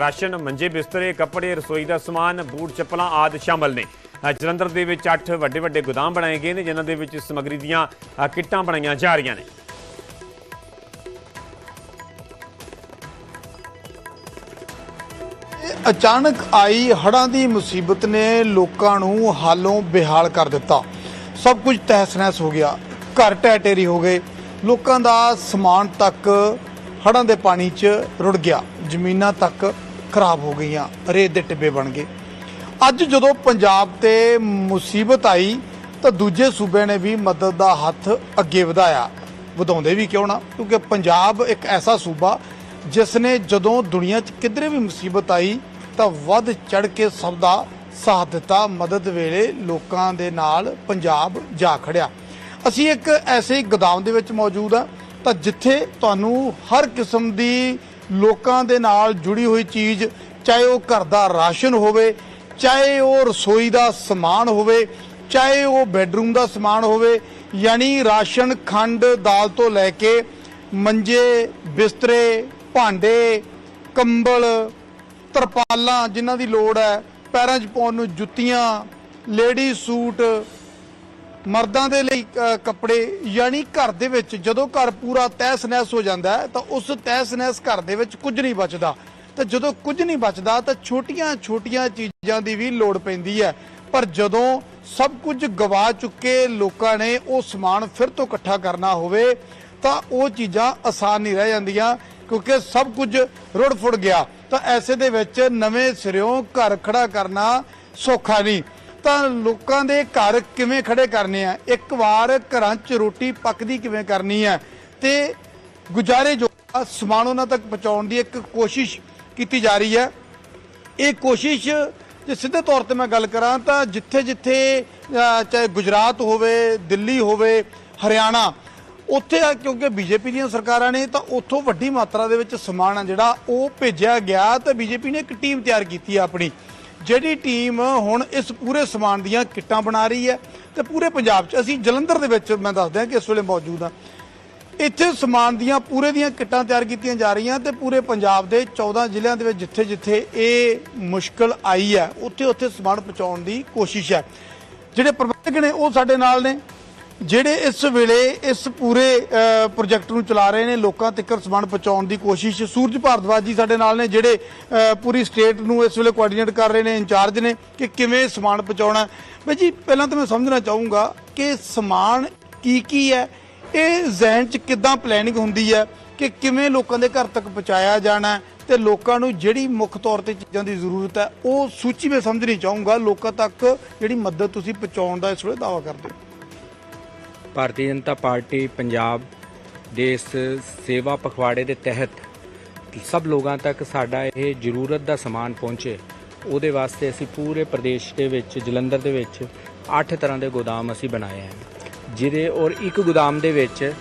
Ration, ਮੰਜੇ, ਬਿਸਤਰੇ, ਕੱਪੜੇ, ਰਸੋਈ ਦਾ ਸਮਾਨ, ਬੂਟ, ਚੱਪਲਾਂ ਆਦਿ ਸ਼ਾਮਲ ਨੇ। ਜਲੰਧਰ ਦੇ ਵਿੱਚ 8 ਵੱਡੇ ਵੱਡੇ ਗੋਦਾਮ ਬਣਾਏ ਗਏ ਨੇ, ਜਿਨ੍ਹਾਂ ਦੇ ਵਿੱਚ ਸਮੱਗਰੀ ਦੀਆਂ ਕਿੱਟਾਂ ਬਣਾਈਆਂ ਜਾ ਰਹੀਆਂ ਨੇ। ਅਚਾਨਕ ਆਈ ਹੜ੍ਹਾਂ ਦੀ ਮੁਸੀਬਤ ਨੇ ਲੋਕਾਂ ਨੂੰ ਹਾਲੋਂ ਬੇਹਾਲ ਕਰ ਦਿੱਤਾ। ਸਭ ਕੁਝ ਤਹਿਸ-ਨਹਿਸ ਹੋ ਗਿਆ। ਘਰ ਢਹਿ ਢੇਰੀ ਹੋ ਗਏ। ਲੋਕਾਂ ਦਾ ਸਮਾਨ ਤੱਕ ਹੜ੍ਹਾਂ ਦੇ ਪਾਣੀ 'ਚ ਰੁੜ ਗਿਆ। ਜ਼ਮੀਨਾਂ ਤੱਕ ਖਰਾਬ ਹੋ ਗਈਆਂ, ਰੇਤ ਦੇ ਟਿੱਬੇ ਬਣ ਗਏ। ਅੱਜ ਜਦੋਂ ਪੰਜਾਬ ਤੇ ਮੁਸੀਬਤ ਆਈ, ਤਾਂ ਦੂਜੇ ਸੂਬਿਆਂ ਨੇ ਵੀ ਮਦਦ ਦਾ ਹੱਥ ਅੱਗੇ ਵਧਾਇਆ। ਵਧਾਉਂਦੇ ਵੀ ਕਿਉਂ ਨਾ? ਕਿਉਂਕਿ ਪੰਜਾਬ ਇੱਕ ਐਸਾ ਸੂਬਾ, ਜਿਸ ਨੇ ਜਦੋਂ ਦੁਨੀਆ 'ਚ ਕਿਧਰੇ ਵੀ ਮੁਸੀਬਤ ਆਈ, ਤਾਂ ਵੱਧ ਚੜ ਕੇ ਸਭ ਦਾ ਸਾਥ ਦਿੱਤਾ। ਮਦਦ ਵੇਲੇ ਲੋਕਾਂ ਦੇ ਨਾਲ ਪੰਜਾਬ ਜਾ ਖੜਿਆ। ਅਸੀਂ ਇੱਕ ਐਸੇ ਗੋਦਾਮ ਦੇ ਵਿੱਚ ਮੌਜੂਦ ਆ ਤਾਂ ਜਿੱਥੇ ਤੁਹਾਨੂੰ ਹਰ ਕਿਸਮ ਦੀ ਲੋਕਾਂ ਦੇ ਨਾਲ ਜੁੜੀ ਹੋਈ ਚੀਜ਼, ਚਾਹੇ ਉਹ ਘਰ ਦਾ ਰਾਸ਼ਨ ਹੋਵੇ, ਚਾਹੇ ਉਹ ਰਸੋਈ ਦਾ ਸਮਾਨ ਹੋਵੇ, ਚਾਹੇ ਉਹ ਬੈੱਡਰੂਮ ਦਾ ਸਮਾਨ ਹੋਵੇ, ਯਾਨੀ ਰਾਸ਼ਨ ਖੰਡ ਦਾਲ ਤੋਂ ਲੈ ਕੇ ਮੰਜੇ, ਬਿਸਤਰੇ, ਭਾਂਡੇ, ਕੰਬਲ, ਤਰਪਾਲਾਂ ਜਿਨ੍ਹਾਂ ਦੀ ਲੋੜ ਹੈ, ਪੈਰਾਂ 'ਚ ਪਾਉਣ ਨੂੰ ਜੁੱਤੀਆਂ, ਲੇਡੀ ਸੂਟ ਮਰਦਾਂ ਦੇ ਲਈ ਕੱਪੜੇ, ਯਾਨੀ ਘਰ ਦੇ ਵਿੱਚ ਜਦੋਂ ਘਰ ਪੂਰਾ ਤਹਿਸ-ਨਹਿਸ ਹੋ ਜਾਂਦਾ ਹੈ, ਤਾਂ ਉਸ ਤਹਿਸ-ਨਹਿਸ ਘਰ ਦੇ ਵਿੱਚ ਕੁਝ ਨਹੀਂ ਬਚਦਾ। ਤਾਂ ਜਦੋਂ ਕੁਝ ਨਹੀਂ ਬਚਦਾ, ਤਾਂ ਛੋਟੀਆਂ-ਛੋਟੀਆਂ ਚੀਜ਼ਾਂ ਦੀ ਵੀ ਲੋੜ ਪੈਂਦੀ ਹੈ। ਪਰ ਜਦੋਂ ਸਭ ਕੁਝ ਗਵਾ ਚੁੱਕੇ ਲੋਕਾਂ ਨੇ ਉਹ ਸਮਾਨ ਫਿਰ ਤੋਂ ਇਕੱਠਾ ਕਰਨਾ ਹੋਵੇ, ਤਾਂ ਉਹ ਚੀਜ਼ਾਂ ਆਸਾਨ ਨਹੀਂ ਰਹਿ ਜਾਂਦੀਆਂ, ਕਿਉਂਕਿ ਸਭ ਕੁਝ ਰੁੜ ਫੁੜ ਗਿਆ। ਤਾਂ ਐਸੇ ਦੇ ਵਿੱਚ ਨਵੇਂ ਸਿਰਿਓਂ ਘਰ ਖੜਾ ਕਰਨਾ ਸੌਖਾ ਨਹੀਂ। ਤਾਂ ਲੋਕਾਂ ਦੇ ਘਰ ਕਿਵੇਂ ਖੜੇ ਕਰਨੇ ਆ? ਇੱਕ ਵਾਰ ਘਰਾਂ 'ਚ ਰੋਟੀ ਪੱਕਦੀ ਕਿਵੇਂ ਕਰਨੀ ਹੈ ਤੇ ਗੁਜ਼ਾਰੇ ਜੋ ਸਮਾਨ ਉਹਨਾਂ ਤੱਕ ਪਹੁੰਚਾਉਣ ਦੀ ਇੱਕ ਕੋਸ਼ਿਸ਼ ਕੀਤੀ ਜਾ ਰਹੀ ਹੈ ਇਹ ਕੋਸ਼ਿਸ਼ ਜੇ ਸਿੱਧੇ ਤੌਰ ਤੇ ਮੈਂ ਗੱਲ ਕਰਾਂ ਤਾਂ ਜਿੱਥੇ ਜਿੱਥੇ ਚਾਹੇ ਗੁਜਰਾਤ ਹੋਵੇ, ਦਿੱਲੀ ਹੋਵੇ, ਹਰਿਆਣਾ, ਉੱਥੇ ਆ ਕਿਉਂਕਿ ਬੀਜੇਪੀ ਦੀਆਂ ਸਰਕਾਰਾਂ ਨੇ ਤਾਂ ਉੱਥੋਂ ਵੱਡੀ ਮਾਤਰਾ ਦੇ ਵਿੱਚ ਸਮਾਨ ਆ ਜਿਹੜਾ ਉਹ ਭੇਜਿਆ ਗਿਆ ਤਾਂ ਬੀਜੇਪੀ ਨੇ ਇੱਕ ਟੀਮ ਤਿਆਰ ਕੀਤੀ ਆ ਆਪਣੀ। ਜਿਹੜੀ ਟੀਮ ਹੁਣ ਇਸ ਪੂਰੇ ਸਮਾਨ ਦੀਆਂ ਕਿੱਟਾਂ ਬਣਾ ਰਹੀ ਹੈ ਤੇ ਪੂਰੇ ਪੰਜਾਬ 'ਚ ਅਸੀਂ ਜਲੰਧਰ ਦੇ ਵਿੱਚ ਮੈਂ ਦੱਸਦਾ ਕਿ ਇਸ ਵੇਲੇ ਮੌਜੂਦ ਹਾਂ। ਇੱਥੇ ਸਮਾਨ ਦੀਆਂ ਪੂਰੇ ਦੀਆਂ ਕਿੱਟਾਂ ਤਿਆਰ ਕੀਤੀਆਂ ਜਾ ਰਹੀਆਂ ਤੇ ਪੂਰੇ ਪੰਜਾਬ ਦੇ 14 ਜ਼ਿਲ੍ਹਿਆਂ ਦੇ ਵਿੱਚ ਜਿੱਥੇ ਜਿੱਥੇ ਇਹ ਮੁਸ਼ਕਲ ਆਈ ਹੈ ਉੱਥੇ ਉੱਥੇ ਸਮਾਨ ਪਹੁੰਚਾਉਣ ਦੀ ਕੋਸ਼ਿਸ਼ ਹੈ। ਜਿਹੜੇ ਪ੍ਰਬੰਧਕ ਨੇ ਉਹ ਸਾਡੇ ਨਾਲ ਨੇ। ਜਿਹੜੇ ਇਸ ਵੇਲੇ ਇਸ ਪੂਰੇ ਪ੍ਰੋਜੈਕਟ ਨੂੰ ਚਲਾ ਰਹੇ ਨੇ, ਲੋਕਾਂ ਤੱਕ ਸਮਾਨ ਪਹੁੰਚਾਉਣ ਦੀ ਕੋਸ਼ਿਸ਼, ਸੂਰਜ ਭਾਰਦਵਾਜ ਜੀ ਸਾਡੇ ਨਾਲ ਨੇ, ਜਿਹੜੇ ਪੂਰੀ ਸਟੇਟ ਨੂੰ ਇਸ ਵੇਲੇ ਕੋਆਰਡੀਨੇਟ ਕਰ ਰਹੇ ਨੇ ਇੰਚਾਰਜ ਨੇ, ਕਿ ਕਿਵੇਂ ਸਮਾਨ ਪਹੁੰਚਾਉਣਾ ਹੈ। ਬਈ ਜੀ, ਪਹਿਲਾਂ ਤਾਂ ਮੈਂ ਸਮਝਣਾ ਚਾਹੂੰਗਾ ਕਿ ਸਮਾਨ ਕੀ ਕੀ ਹੈ, ਇਹ ਜ਼ਹਿਨ 'ਚ ਕਿੱਦਾਂ ਪਲੈਨਿੰਗ ਹੁੰਦੀ ਹੈ ਕਿ ਕਿਵੇਂ ਲੋਕਾਂ ਦੇ ਘਰ ਤੱਕ ਪਹੁੰਚਾਇਆ ਜਾਣਾ ਹੈ ਤੇ ਲੋਕਾਂ ਨੂੰ ਜਿਹੜੀ ਮੁੱਖ ਤੌਰ ਤੇ ਚੀਜ਼ਾਂ ਦੀ ਜ਼ਰੂਰਤ ਹੈ, ਉਹ ਸੂਚੀ ਮੈਂ ਸਮਝਣੀ ਚਾਹੂੰਗਾ, ਲੋਕਾਂ ਤੱਕ ਜਿਹੜੀ ਮਦਦ ਤੁਸੀਂ ਪਹੁੰਚਾਉਣ ਦਾ ਇਸ ਵੇਲੇ ਦਾਅਵਾ ਕਰਦੇ ਹੋ ਭਾਰਤੀ ਜਨਤਾ ਪਾਰਟੀ ਪੰਜਾਬ ਦੇ ਇਸ ਸੇਵਾ ਪਖਵਾੜੇ ਦੇ ਤਹਿਤ ਸਭ ਲੋਕਾਂ ਤੱਕ ਸਾਡਾ ਇਹ ਜ਼ਰੂਰਤ ਦਾ ਸਮਾਨ ਪਹੁੰਚੇ ਉਹਦੇ ਵਾਸਤੇ ਅਸੀਂ ਪੂਰੇ ਪ੍ਰਦੇਸ਼ ਦੇ ਵਿੱਚ ਜਲੰਧਰ ਦੇ ਵਿੱਚ 8 ਤਰ੍ਹਾਂ ਦੇ ਗੋਦਾਮ ਅਸੀਂ ਬਣਾਏ ਹਨ। ਜਿਹਦੇ ਔਰ ਇੱਕ ਗੋਦਾਮ ਦੇ ਵਿੱਚ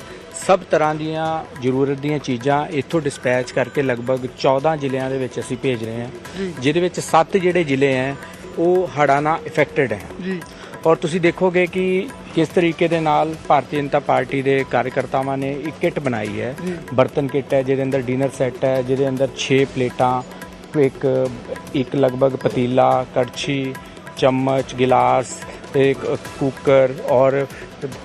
ਸਭ ਤਰ੍ਹਾਂ ਦੀਆਂ ਜ਼ਰੂਰਤ ਦੀਆਂ ਚੀਜ਼ਾਂ ਇੱਥੋਂ ਡਿਸਪੈਚ ਕਰਕੇ ਲਗਭਗ 14 ਜ਼ਿਲ੍ਹਿਆਂ ਦੇ ਵਿੱਚ ਅਸੀਂ ਭੇਜ ਰਹੇ ਹਾਂ। ਜਿਹਦੇ ਵਿੱਚ 7 ਜਿਹੜੇ ਜ਼ਿਲ੍ਹੇ ਹੈ ਉਹ ਹੜ੍ਹਾਂ ਨਾਲ ਇਫੈਕਟਡ ਹੈ। ਜੀ। ਔਰ ਤੁਸੀਂ ਦੇਖੋਗੇ ਕਿ ਕਿਸ ਤਰੀਕੇ ਦੇ ਨਾਲ ਭਾਰਤੀ ਜਨਤਾ ਪਾਰਟੀ ਦੇ ਕਾਰਜਕਰਤਾਵਾਂ ਨੇ ਇੱਕ ਕਿੱਟ ਬਣਾਈ ਹੈ? ਬਰਤਨ ਕਿੱਟ ਹੈ ਜਿਹਦੇ ਅੰਦਰ ਡਿਨਰ ਸੈੱਟ ਹੈ ਜਿਹਦੇ ਅੰਦਰ 6 ਪਲੇਟਾਂ ਇੱਕ ਇੱਕ ਲਗਭਗ ਪਤੀਲਾ ਕੜਛੀ ਚਮਚ ਗਿਲਾਸ ਇੱਕ ਕੁੱਕਰ ਔਰ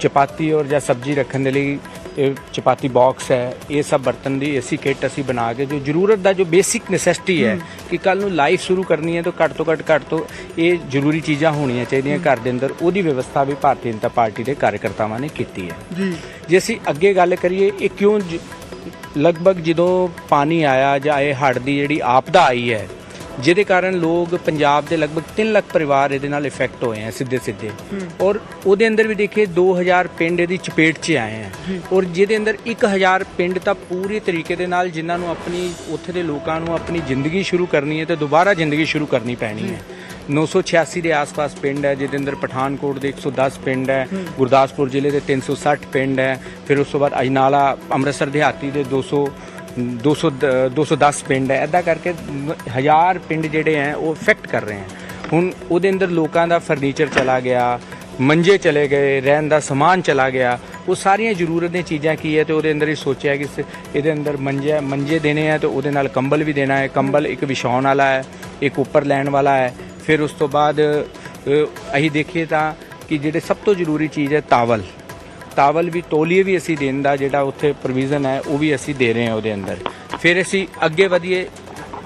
ਚਪਾਤੀ ਔਰ ਜਾਂ ਸਬਜ਼ੀ ਰੱਖਣ ਦੇ ਲਈ ਇਹ ਚਪਾਤੀ ਬਾਕਸ ਹੈ ਇਹ ਸਭ ਬਰਤਨ ਦੀ ਐਸੀ ਕਿੱਟ ਅਸੀਂ ਬਣਾ ਕੇ ਜੋ ਜ਼ਰੂਰਤ ਦਾ ਜੋ ਬੇਸਿਕ ਨੈਸੈਸਿਟੀ ਹੈ ਕਿ ਕੱਲ ਨੂੰ ਲਾਈਫ ਸ਼ੁਰੂ ਕਰਨੀ ਹੈ ਤਾਂ ਘੱਟ ਤੋਂ ਘੱਟ ਘੱਟ ਤੋਂ ਇਹ ਜ਼ਰੂਰੀ ਚੀਜ਼ਾਂ ਹੋਣੀਆਂ ਚਾਹੀਦੀਆਂ ਘਰ ਦੇ ਅੰਦਰ। ਉਹਦੀ ਵਿਵਸਥਾ ਵੀ ਭਾਰਤੀ ਜਨਤਾ ਪਾਰਟੀ ਦੇ ਕਾਰਜਕਰਤਾਵਾਂ ਨੇ ਕੀਤੀ ਹੈ। ਜੀ। ਜੇ ਅਸੀਂ ਅੱਗੇ ਗੱਲ ਕਰੀਏ ਇਹ ਕਿਉਂ ਲਗਭਗ ਜਦੋਂ ਪਾਣੀ ਆਇਆ ਜਾਂ ਇਹ ਹੜ੍ਹ ਦੀ ਜਿਹੜੀ ਆਪਦਾ ਆਈ ਹੈ ਜਿਹਦੇ ਕਾਰਨ ਲੋਕ ਪੰਜਾਬ ਦੇ ਲਗਭਗ 3 ਲੱਖ ਪਰਿਵਾਰ ਇਹਦੇ ਨਾਲ ਇਫੈਕਟ ਹੋਏ ਹੈ ਸਿੱਧੇ ਸਿੱਧੇ। ਔਰ ਉਹਦੇ ਅੰਦਰ ਵੀ ਦੇਖੀਏ 2000 ਪਿੰਡ ਇਹਦੀ ਚਪੇਟ 'ਚ ਆਏ ਹੈ। ਔਰ ਜਿਹਦੇ ਅੰਦਰ 1000 ਪਿੰਡ ਤਾਂ ਪੂਰੇ ਤਰੀਕੇ ਦੇ ਨਾਲ ਜਿਨ੍ਹਾਂ ਨੂੰ ਆਪਣੀ ਉੱਥੇ ਦੇ ਲੋਕਾਂ ਨੂੰ ਆਪਣੀ ਜ਼ਿੰਦਗੀ ਸ਼ੁਰੂ ਕਰਨੀ ਹੈ ਤੇ ਦੁਬਾਰਾ ਜ਼ਿੰਦਗੀ ਸ਼ੁਰੂ ਕਰਨੀ ਪੈਣੀ ਹੈ। 986 ਦੇ ਆਸ-ਪਾਸ ਪਿੰਡ ਹੈ ਜਿਹਦੇ ਅੰਦਰ ਪਠਾਨਕੋਟ ਦੇ 110 ਪਿੰਡ ਹੈ ਗੁਰਦਾਸਪੁਰ ਜ਼ਿਲ੍ਹੇ ਦੇ 360 ਪਿੰਡ ਹੈ ਫਿਰ ਉਸ ਤੋਂ ਬਾਅਦ ਅਜਨਾਲਾ ਅੰਮ੍ਰਿਤਸਰ ਦਿਹਾਤੀ ਦੇ 200 200 ਦ- 210 ਪਿੰਡ ਹੈ। ਐਦਾਂ ਕਰਕੇ ਹਜ਼ਾਰ ਪਿੰਡ ਜਿਹੜੇ ਹੈ, ਉਹ ਇਫੈਕਟ ਕਰ ਰਹੇ ਹੈ। ਹੁਣ ਉਹਦੇ ਅੰਦਰ ਲੋਕਾਂ ਦਾ ਫਰਨੀਚਰ ਚਲਾ ਗਿਆ, ਮੰਜੇ ਚਲੇ ਗਏ, ਰਹਿਣ ਦਾ ਸਮਾਨ ਚਲਾ ਗਿਆ। ਉਹ ਸਾਰੀਆਂ ਜ਼ਰੂਰਤ ਦੀਆਂ ਚੀਜ਼ਾਂ ਕੀ ਹੈ ਤੇ ਉਹਦੇ ਅੰਦਰ ਹੀ ਸੋਚਿਆ ਕਿ ਇਹਦੇ ਅੰਦਰ ਮੰਜੇ ਮੰਜੇ ਦੇਣੇ ਆ ਤੇ ਉਹਦੇ ਨਾਲ ਕੰਬਲ ਵੀ ਦੇਣਾ ਹੈ। ਕੰਬਲ ਇੱਕ ਵਿਛਾਉਣ ਵਾਲਾ ਹੈ, ਇੱਕ ਉੱਪਰ ਲੈਣ ਵਾਲਾ ਹੈ। ਫਿਰ ਉਸ ਤੋਂ ਬਾਅਦ ਅਸੀਂ ਦੇਖੀਏ ਤਾਂ ਕਿ ਜਿਹੜੇ ਸਭ ਤੋਂ ਜ਼ਰੂਰੀ ਚੀਜ਼ ਹੈ, ਤਾਵਲ। ਤਾਵਲ ਵੀ ਤੋਲੀਏ ਵੀ ਅਸੀਂ ਦੇਣ ਦਾ ਜਿਹੜਾ ਉੱਥੇ ਪ੍ਰੋਵੀਜ਼ਨ ਹੈ, ਉਹ ਵੀ ਅਸੀਂ ਦੇ ਰਹੇ ਹਾਂ ਉਹਦੇ ਅੰਦਰ। ਫਿਰ ਅਸੀਂ ਅੱਗੇ ਵਧੀਏ,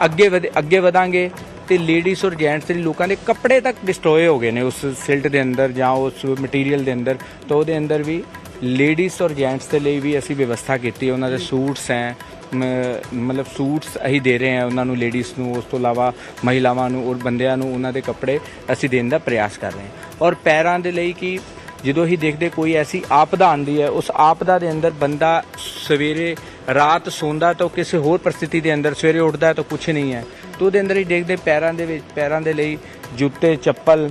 ਅੱਗੇ ਵਧ, ਅੱਗੇ ਵਧਾਂਗੇ ਤੇ ਲੇਡੀਜ਼ ਔਰ ਜੈਂਟਸ ਦੇ, ਲੋਕਾਂ ਦੇ ਕੱਪੜੇ ਤੱਕ ਡਿਸਟਰੋਏ ਹੋ ਗਏ ਨੇ ਉਸ ਸਿਲਟ ਦੇ ਅੰਦਰ ਜਾਂ ਉਸ ਮਟੀਰੀਅਲ ਦੇ ਅੰਦਰ। ਤਾਂ ਉਹਦੇ ਅੰਦਰ ਵੀ ਲੇਡੀਜ਼ ਔਰ ਜੈਂਟਸ ਦੇ ਲਈ ਵੀ ਅਸੀਂ ਵਿਵਸਥਾ ਕੀਤੀ, ਉਹਨਾਂ ਦੇ ਸੂਟਸ ਹੈ ਮਤਲਬ ਸੂਟਸ ਅਸੀਂ ਦੇ ਰਹੇ ਹਾਂ ਉਹਨਾਂ ਨੂੰ ਲੇਡੀਜ਼ ਨੂੰ, ਉਸ ਤੋਂ ਇਲਾਵਾ ਮਹਿਲਾਵਾਂ ਨੂੰ ਔਰ ਬੰਦਿਆਂ ਨੂੰ ਉਹਨਾਂ ਦੇ ਕੱਪੜੇ ਅਸੀਂ ਦੇਣ ਦਾ ਪ੍ਰਯਾਸ ਕਰ ਰਹੇ ਹਾਂ। ਔਰ ਪੈਰਾਂ ਦੇ ਲਈ ਕਿ ਜਦੋਂ ਹੀ ਦੇਖਦੇ ਕੋਈ ਐਸੀ ਆਪਦਾ ਆਂਦੀ ਹੈ, ਉਸ ਆਪਦਾ ਦੇ ਅੰਦਰ ਬੰਦਾ ਸਵੇਰੇ ਰਾਤ ਸੌਂਦਾ ਤਾਂ ਕਿਸੇ ਹੋਰ ਪਰਿਸਥਿਤੀ ਦੇ ਅੰਦਰ ਸਵੇਰੇ ਉੱਠਦਾ ਤਾਂ ਕੁਝ ਨਹੀਂ ਹੈ। ਤਾਂ ਉਹਦੇ ਅੰਦਰ ਹੀ ਦੇਖਦੇ ਪੈਰਾਂ ਦੇ ਵਿੱਚ, ਪੈਰਾਂ ਦੇ ਲਈ ਜੁੱਤੇ, ਚੱਪਲ